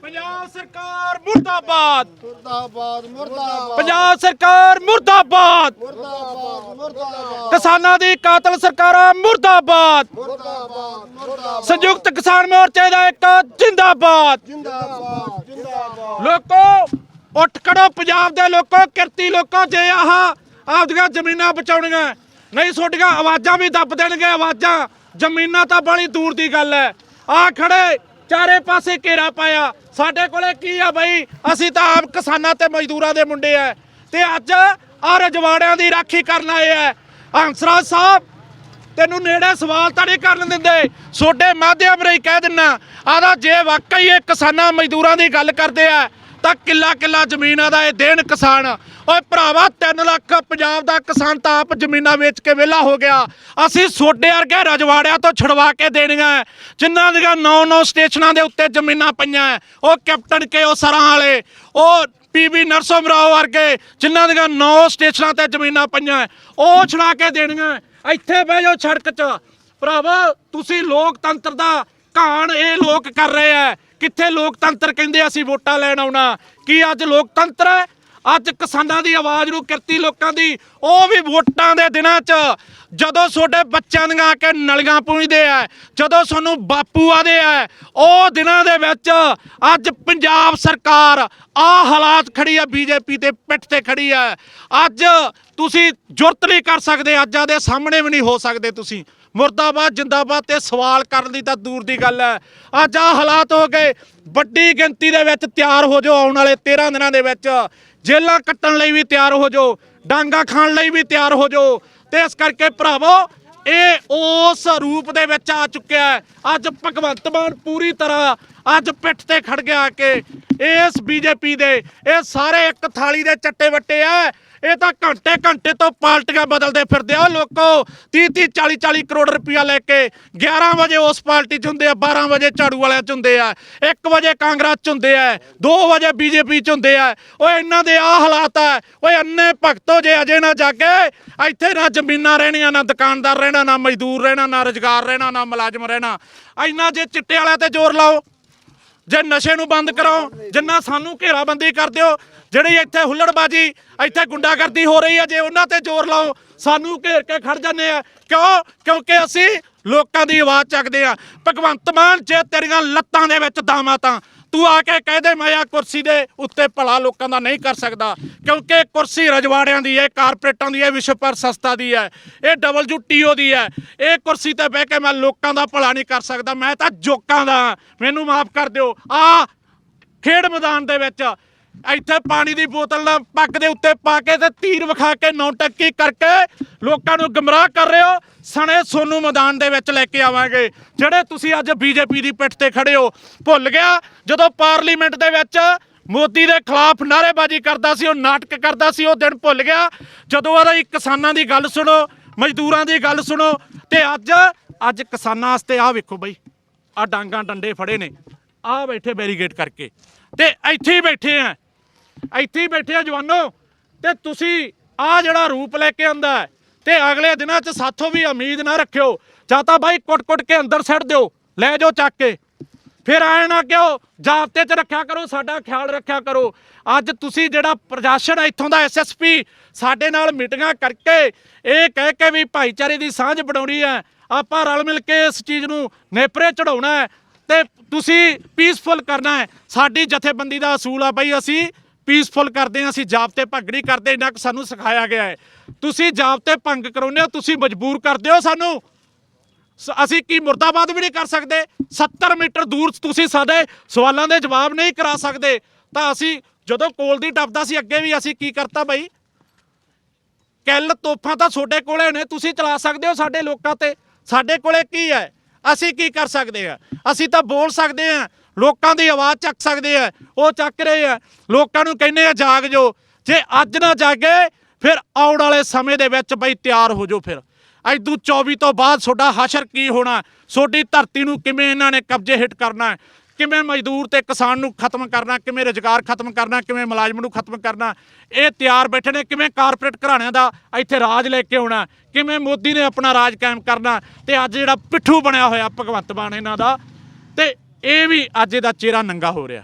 ਪੰਜਾਬ ਸਰਕਾਰ ਮੁਰਦਾਬਾਦ। ਮੁਰਦਾਬਾਦ ਮੁਰਦਾਬਾਦ। ਪੰਜਾਬ ਸਰਕਾਰ ਮੁਰਦਾਬਾਦ। ਮੁਰਦਾਬਾਦ ਮੁਰਦਾਬਾਦ। ਕਿਸਾਨਾਂ ਦੀ ਕਾਤਲ ਸਰਕਾਰਾਂ ਮੁਰਦਾਬਾਦ। ਮੁਰਦਾਬਾਦ ਮੁਰਦਾਬਾਦ। ਸੰਯੁਕਤ ਕਿਸਾਨ ਮੋਰਚੇ ਦਾ ਇੱਕ ਜਿੰਦਾਬਾਦ। ਜਿੰਦਾਬਾਦ ਜਿੰਦਾਬਾਦ। ਲੋਕੋ ਉੱਠ ਖੜੋ ਪੰਜਾਬ ਦੇ ਲੋਕੋ ਕਿਰਤੀ ਲੋਕੋ ਜੇ ਆਹ ਆਪਦੀਆਂ ਜ਼ਮੀਨਾਂ ਬਚਾਉਣੀਆਂ। ਨਹੀਂ ਤੁਹਾਡੀਆਂ ਆਵਾਜ਼ਾਂ ਵੀ ਦੱਬ ਦੇਣਗੇ ਆਵਾਜ਼ਾਂ। ਜ਼ਮੀਨਾਂ ਤਾਂ ਬੜੀ ਦੂਰ ਦੀ ਗੱਲ ਹੈ। ਆ ਖੜੇ ਚਾਰੇ ਪਾਸੇ ਘੇਰਾ ਪਾਇਆ। ਸਾਡੇ ਕੋਲੇ ਕੀ ਆ ਬਈ? ਅਸੀਂ ਤਾਂ ਆਪ ਕਿਸਾਨਾਂ ਤੇ ਮਜ਼ਦੂਰਾਂ ਦੇ ਮੁੰਡੇ ਆ ਤੇ ਅੱਜ ਆ ਰਜਵਾੜਿਆਂ ਦੀ ਰਾਖੀ ਕਰਨ ਆਏ ਆ ਹੰਸਰਾਜ ਸਾਹਿਬ, ਤੈਨੂੰ ਨੇੜੇ ਸਵਾਲ ਤਾਂ ਨਹੀਂ ਕਰਨ ਦਿੰਦੇ। ਛੋਡੇ ਮਾਧਿਅਮ ਰਾਹੀਂ ਕਹਿ ਦਿੰਨਾ। ਆਦਾ ਜੇ ਵਾਕਈ ਇਹ ਕਿਸਾਨਾਂ ਮਜ਼ਦੂਰਾਂ ਦੀ ਗੱਲ ਕਰਦੇ ਆ ਤਾਂ ਕਿੱਲਾ ਕਿੱਲਾ ਜ਼ਮੀਨਾਂ ਦਾ ਇਹ ਦੇਣ ਕਿਸਾਨ। ਓਏ ਭਰਾਵਾ 3 ਲੱਖ ਪੰਜਾਬ ਦਾ ਕਿਸਾਨ ਤਾਂ ਆਪ ਜ਼ਮੀਨਾਂ ਵੇਚ ਕੇ ਵਿਹਲਾ ਹੋ ਗਿਆ। ਅਸੀਂ ਛੋਡੇ ਵਰਗੇ ਰਜਵਾੜਿਆਂ ਤੋਂ ਛਡਵਾ ਕੇ ਦੇਣੀਆਂ ਜਿਨ੍ਹਾਂ ਦੀਆਂ 9-9 ਸਟੇਸ਼ਨਾਂ ਦੇ ਉੱਤੇ ਜ਼ਮੀਨਾਂ ਪਈਆਂ ਹੈ। ਉਹ ਕੈਪਟਨ ਕੇ ਉਹ ਸਰਾਂ ਵਾਲੇ, ਉਹ ਪੀਵੀ ਨਰਸੋ ਰਾਓ ਵਰਗੇ, ਜਿਨ੍ਹਾਂ ਦੀਆਂ ਨੌ ਸਟੇਸ਼ਨਾਂ ਤੇ ਜ਼ਮੀਨਾਂ ਪਈਆਂ ਉਹ ਛੜਾ ਕੇ ਦੇਣੀਆਂ ਇੱਥੇ ਬਹਿ ਜਾਓ ਸੜਕ 'ਚ। ਭਰਾਵਾ, ਤੁਸੀਂ ਲੋਕਤੰਤਰ ਦਾ ਘਾਣ ਇਹ ਲੋਕ ਕਰ ਰਹੇ ਆ ਕਿੱਥੇ ਲੋਕਤੰਤਰ ਕਹਿੰਦੇ ਅਸੀਂ ਵੋਟਾਂ ਲੈਣ ਆਉਣਾ? ਕੀ ਅੱਜ ਲੋਕਤੰਤਰ ਹੈ? ਅੱਜ ਕਿਸਾਨਾਂ ਦੀ ਆਵਾਜ਼ ਨੂੰ ਕਿਰਤੀ ਲੋਕਾਂ ਦੀ, ਉਹ ਵੀ ਵੋਟਾਂ ਦੇ ਦਿਨਾਂ 'ਚ। ਜਦੋਂ ਤੁਹਾਡੇ ਬੱਚਿਆਂ ਦੀਆਂ ਆ ਕੇ ਨਲੀਆਂ ਪੂੰਝਦੇ ਆ, ਜਦੋਂ ਸਾਨੂੰ ਬਾਪੂ ਆਦੇ ਆ, ਉਹ ਦਿਨਾਂ ਦੇ ਵਿੱਚ ਅੱਜ ਪੰਜਾਬ ਸਰਕਾਰ ਆ ਹਾਲਾਤ ਖੜੀ ਆ, ਬੀਜੇਪੀ ਤੇ ਪਿੱਠ ਤੇ ਖੜੀ ਆ। ਅੱਜ ਤੁਸੀਂ ਜੁਰਤ ਨਹੀਂ ਕਰ ਸਕਦੇ, ਅੱਜ ਆਦੇ ਸਾਹਮਣੇ ਵੀ ਨਹੀਂ ਹੋ ਸਕਦੇ ਤੁਸੀਂ। ਮੁਰਦਾਬਾਦ, ਜਿੰਦਾਬਾਦ ਤੇ ਸਵਾਲ ਕਰਨ ਦੀ ਤਾਂ ਦੂਰ ਦੀ ਗੱਲ ਹੈ। ਅੱਜ ਆ ਹਾਲਾਤ ਹੋ ਗਏ। ਵੱਡੀ ਗਿਣਤੀ ਦੇ ਵਿੱਚ ਤਿਆਰ ਹੋ ਜਾਓ ਆਉਣ ਵਾਲੇ 13 ਦਿਨਾਂ ਦੇ ਵਿੱਚ। ਜੇਲਾਂ ਕੱਟਣ ਲਈ ਵੀ ਤਿਆਰ ਹੋ ਜਾਓ। ਡਾਂਗਾ ਖਾਣ ਲਈ ਵੀ ਤਿਆਰ ਹੋ ਜਾਓ। ਤੇ ਇਸ ਕਰਕੇ ਭਰਾਵੋ, ਇਹ ਉਸ ਰੂਪ ਦੇ ਵਿੱਚ ਆ ਚੁੱਕਿਆ ਹੈ। ਅੱਜ ਭਗਵੰਤ ਮਾਨ ਪੂਰੀ ਤਰ੍ਹਾਂ ਅੱਜ ਪਿੱਠ ਤੇ ਖੜ ਗਿਆ ਕਿ ਇਸ ਬੀਜੇਪੀ ਦੇ, ਇਹ ਸਾਰੇ ਇੱਕ ਥਾਲੀ ਦੇ ਚੱਟੇ ਵੱਟੇ ਆ। ਇਹ ਤਾਂ ਘੰਟੇ ਘੰਟੇ ਤੋਂ ਪਾਰਟੀਆਂ ਬਦਲਦੇ ਫਿਰਦੇ ਆ। ਉਹ ਲੋਕੋ 30 30 40 40 ਕਰੋੜ ਰੁਪਇਆ ਲੈ ਕੇ 11 ਵਜੇ ਉਸ ਪਾਰਟੀ ਚ ਹੁੰਦੇ ਆ 12 ਵਜੇ ਝਾੜੂ ਵਾਲਿਆਂ ਚ ਹੁੰਦੇ ਆ 1 ਵਜੇ ਕਾਂਗਰਸ ਚ ਹੁੰਦੇ ਆ 2 ਵਜੇ ਬੀਜੇਪੀ ਚ ਹੁੰਦੇ ਆ। ਓਏ, ਇਹਨਾਂ ਦੇ ਆ ਹਾਲਾਤ ਆ। ਓਏ, ਅੰਨੇ ਭਗਤੋ, ਜੇ ਅਜੇ ਨਾ ਜਾਗੇ, ਇੱਥੇ ਨਾ ਜ਼ਮੀਨਾਂ ਰਹਿਣੀਆਂ, ਨਾ ਦੁਕਾਨਦਾਰ ਰਹਿਣਾ, ਨਾ ਮਜ਼ਦੂਰ ਰਹਿਣਾ, ਨਾ ਰੁਜ਼ਗਾਰ ਰਹਿਣਾ, ਨਾ ਮੁਲਾਜ਼ਮ ਰਹਿਣਾ। ਇੰਨਾ ਜੇ ਚਿੱਟੇ ਵਾਲਿਆਂ ਤੇ ਜ਼ੋਰ ਲਾਓ। ਜੇ ਨਸ਼ੇ ਨੂੰ ਬੰਦ ਕਰਾਓ, ਜਿੰਨਾ ਸਾਨੂੰ ਘੇਰਾਬੰਦੀ ਕਰ ਦਿਓ, ਜਿਹੜੀ ਇੱਥੇ ਹੁੱਲੜਬਾਜੀ, ਇੱਥੇ ਗੁੰਡਾਗਰਦੀ ਹੋ ਰਹੀ ਹੈ, ਜੇ ਉਹਨਾਂ ਤੇ ਜ਼ੋਰ ਲਾਓ, ਸਾਨੂੰ ਘੇਰ ਕੇ ਖੜ ਜਾਂਦੇ ਆ। ਕਿਉਂ? ਕਿਉਂਕਿ ਅਸੀਂ ਲੋਕਾਂ ਦੀ ਆਵਾਜ਼ ਚੱਕਦੇ ਆ। ਭਗਵੰਤ ਮਾਨ, ਜੇ ਤੇਰੀਆਂ ਲੱਤਾਂ ਦੇ ਵਿੱਚ ਦਾਮਾ ਤਾਂ ਤੂੰ ਆ ਕੇ ਕਹਿ ਦੇ ਮੈਂ ਆ ਕੁਰਸੀ ਦੇ ਉੱਤੇ ਭਲਾ ਲੋਕਾਂ ਦਾ ਨਹੀਂ ਕਰ ਸਕਦਾ। ਕਿਉਂਕਿ ਕੁਰਸੀ ਰਜਵਾੜਿਆਂ ਦੀ ਹੈ, ਕਾਰਪੋਰੇਟਾਂ ਦੀ ਹੈ, ਵਿਸ਼ਵ ਪਰ ਸੰਸਥਾ ਦੀ ਹੈ। ਇਹ ਡਬਲਯੂਟੀਓ ਦੀ ਹੈ। ਇਹ ਕੁਰਸੀ ਤੇ ਬਹਿ ਕੇ ਮੈਂ ਲੋਕਾਂ ਦਾ ਭਲਾ ਨਹੀਂ ਕਰ ਸਕਦਾ। ਮੈਂ ਤਾਂ ਜੋਕਾਂ ਦਾ ਮੈਨੂੰ ਮਾਫ ਕਰ ਦਿਓ। ਆ ਖੇਡ ਮੈਦਾਨ ਦੇ ਵਿੱਚ ਇੱਥੇ ਪਾਣੀ ਦੀ ਬੋਤਲ ਨਾਲ ਪੱਗ ਦੇ ਉੱਤੇ ਪਾ ਕੇ ਤੇ ਤੀਰ ਵਿਖਾ ਕੇ ਨੌਟੰਕੀ ਕਰਕੇ ਲੋਕਾਂ ਨੂੰ ਗਮਰਾਹ ਕਰ ਰਹੇ ਹੋ। ਸਣੇ ਸੋਨੂ ਮੈਦਾਨ ਦੇ ਵਿੱਚ ਲੈ ਕੇ ਆਵਾਂਗੇ। ਜਿਹੜੇ ਤੁਸੀਂ ਅੱਜ ਬੀਜੇਪੀ ਦੀ ਪਿੱਠ ਤੇ ਖੜੇ ਹੋ, ਭੁੱਲ ਗਿਆ। ਜਦੋਂ ਪਾਰਲੀਮੈਂਟ ਦੇ ਵਿੱਚ ਮੋਦੀ ਦੇ ਖਿਲਾਫ ਨਾਅਰੇਬਾਜ਼ੀ ਕਰਦਾ ਸੀ, ਉਹ ਨਾਟਕ ਕਰਦਾ ਸੀ, ਉਹ ਦਿਨ ਭੁੱਲ ਗਿਆ। ਜਦੋਂ ਉਹਦਾ ਕਿਸਾਨਾਂ ਦੀ ਗੱਲ ਸੁਣੋ, ਮਜ਼ਦੂਰਾਂ ਦੀ ਗੱਲ ਸੁਣੋ, ਤੇ ਅੱਜ ਅੱਜ ਕਿਸਾਨਾਂ ਵਾਸਤੇ ਆਹ ਵੇਖੋ ਬਈ ਆ ਡਾਂਗਾ ਡੰਡੇ ਫੜੇ ਨੇ। ਆ ਬੈਠੇ ਬੈਰੀਗੇਟ ਕਰਕੇ। ਤੇ ਇੱਥੇ ਹੀ ਬੈਠੇ ਆ। ਇੱਥੇ ਹੀ ਬੈਠੇ ਆ ਜਵਾਨੋ। ਤੇ ਤੁਸੀਂ ਆ ਜਿਹੜਾ ਰੂਪ ਲੈ ਕੇ ਆਂਦਾ ਤੇ ਅਗਲੇ ਦਿਨਾਂ 'ਚ ਸਾਥੋਂ ਵੀ ਉਮੀਦ ਨਾ ਰੱਖਿਓ। ਜਾਂ ਤਾਂ ਬਾਈ ਕੁੱਟ-ਕੁੱਟ ਕੇ ਅੰਦਰ ਸੱਟ ਦਿਓ, ਲੈ ਜਾਓ ਚੱਕ ਕੇ। ਫਿਰ ਆਏ ਨਾ ਕਿਉਂ, ਜਾਬਤੇ 'ਚ ਰੱਖਿਆ ਕਰੋ, ਸਾਡਾ ਖਿਆਲ ਰੱਖਿਆ ਕਰੋ। ਅੱਜ ਤੁਸੀਂ ਜਿਹੜਾ ਪ੍ਰਸ਼ਾਸਨ ਇੱਥੋਂ ਦਾ ਐਸਐਸਪੀ ਸਾਡੇ ਨਾਲ ਮੀਟਿੰਗਾਂ ਕਰਕੇ ਇਹ ਕਹਿ ਕੇ ਵੀ ਭਾਈਚਾਰੇ ਦੀ ਸਾਂਝ ਬਣਾਉਣੀ ਹੈ। ਆਪਾਂ ਰਲ ਮਿਲ ਕੇ ਇਸ ਚੀਜ਼ ਨੂੰ ਨੇਪਰੇ ਚੜਾਉਣਾ ਹੈ, ਤੇ ਤੁਸੀਂ ਪੀਸਫੁਲ ਕਰਨਾ ਹੈ। ਸਾਡੀ ਜਥੇਬੰਦੀ ਦਾ ਅਸੂਲ ਆ ਬਈ ਅਸੀਂ। ਪੀਸਫੁਲ ਕਰਦੇ ਹਾਂ, ਅਸੀਂ ਜਾਬਤੇ ਭੰਗ ਨਹੀਂ ਕਰਦੇ, ਇੰਨਾ ਕੁ ਸਾਨੂੰ ਸਿਖਾਇਆ ਗਿਆ ਹੈ। ਤੁਸੀਂ ਜਾਬਤੇ ਭੰਗ ਕਰਾਉਂਦੇ ਹੋ, ਤੁਸੀਂ ਮਜਬੂਰ ਕਰਦੇ ਹੋ ਸਾਨੂੰ। ਸ- ਅਸੀਂ ਕੀ ਮੁਰਦਾਬਾਦ ਵੀ ਨਹੀਂ ਕਰ ਸਕਦੇ? 70 ਮੀਟਰ ਦੂਰ ਤੁਸੀਂ ਸਾਡੇ ਸਵਾਲਾਂ ਦੇ ਜਵਾਬ ਨਹੀਂ ਕਰਾ ਸਕਦੇ। ਤਾਂ ਅਸੀਂ ਜਦੋਂ ਕੋਲ ਦੀ ਟੱਪਦਾ ਸੀ, ਅੱਗੇ ਵੀ ਅਸੀਂ ਕੀ ਕਰਤਾ ਬਈ? ਕਿੱਲ ਤੋਫਾਂ ਤਾਂ ਤੁਹਾਡੇ ਕੋਲੇ ਨੇ, ਤੁਸੀਂ ਚਲਾ ਸਕਦੇ ਹੋ ਸਾਡੇ ਲੋਕਾਂ ਤੇ। ਸਾਡੇ ਕੋਲੇ ਕੀ ਹੈ? ਅਸੀਂ ਕੀ ਕਰ ਸਕਦੇ ਆ ਅਸੀਂ ਤਾਂ ਬੋਲ ਸਕਦੇ ਆ ਲੋਕਾਂ ਦੀ ਆਵਾਜ਼ ਚੱਕ ਸਕਦੇ ਆ, ਉਹ ਚੱਕ ਰਹੇ ਆ। ਲੋਕਾਂ ਨੂੰ ਕਹਿੰਦੇ ਆ, ਜਾਗ ਜੋ। ਜੇ ਅੱਜ ਨਾ ਜਾਗੇ, ਫਿਰ ਆਉਣ ਵਾਲੇ ਸਮੇਂ ਦੇ ਵਿੱਚ ਬਈ ਤਿਆਰ ਹੋ ਜਾਓ ਫਿਰ। ਐਦੂ 24 ਤੋਂ ਬਾਅਦ ਤੁਹਾਡਾ ਹਸ਼ਰ ਕੀ ਹੋਣਾ? ਤੁਹਾਡੀ ਧਰਤੀ ਨੂੰ ਕਿਵੇਂ ਇਹਨਾਂ ਨੇ ਕਬਜ਼ੇ ਹਿੱਟ ਕਰਨਾ? ਕਿਵੇਂ ਮਜ਼ਦੂਰ ਤੇ ਕਿਸਾਨ ਨੂੰ ਖਤਮ ਕਰਨਾ? ਕਿਵੇਂ ਰੁਜ਼ਗਾਰ ਖਤਮ ਕਰਨਾ? ਕਿਵੇਂ ਮੁਲਾਜ਼ਮ ਨੂੰ ਖਤਮ ਕਰਨਾ? ਇਹ ਤਿਆਰ ਬੈਠੇ ਨੇ, ਕਿਵੇਂ ਕਾਰਪੋਰੇਟ ਘਰਾਣਿਆਂ ਦਾ ਇੱਥੇ ਰਾਜ ਲੈ ਕੇ ਆਉਣਾ? ਕਿਵੇਂ ਮੋਦੀ ਨੇ ਆਪਣਾ ਰਾਜ ਕਾਇਮ ਕਰਨਾ? ਤੇ ਅੱਜ ਜਿਹੜਾ ਪਿੱਠੂ ਬਣਿਆ ਹੋਇਆ ਭਗਵੰਤ ਮਾਨ ਇਹਨਾਂ ਦਾ, ਤੇ ਇਹ ਵੀ ਅੱਜ ਇਹਦਾ ਚਿਹਰਾ ਨੰਗਾ ਹੋ ਰਿਹਾ।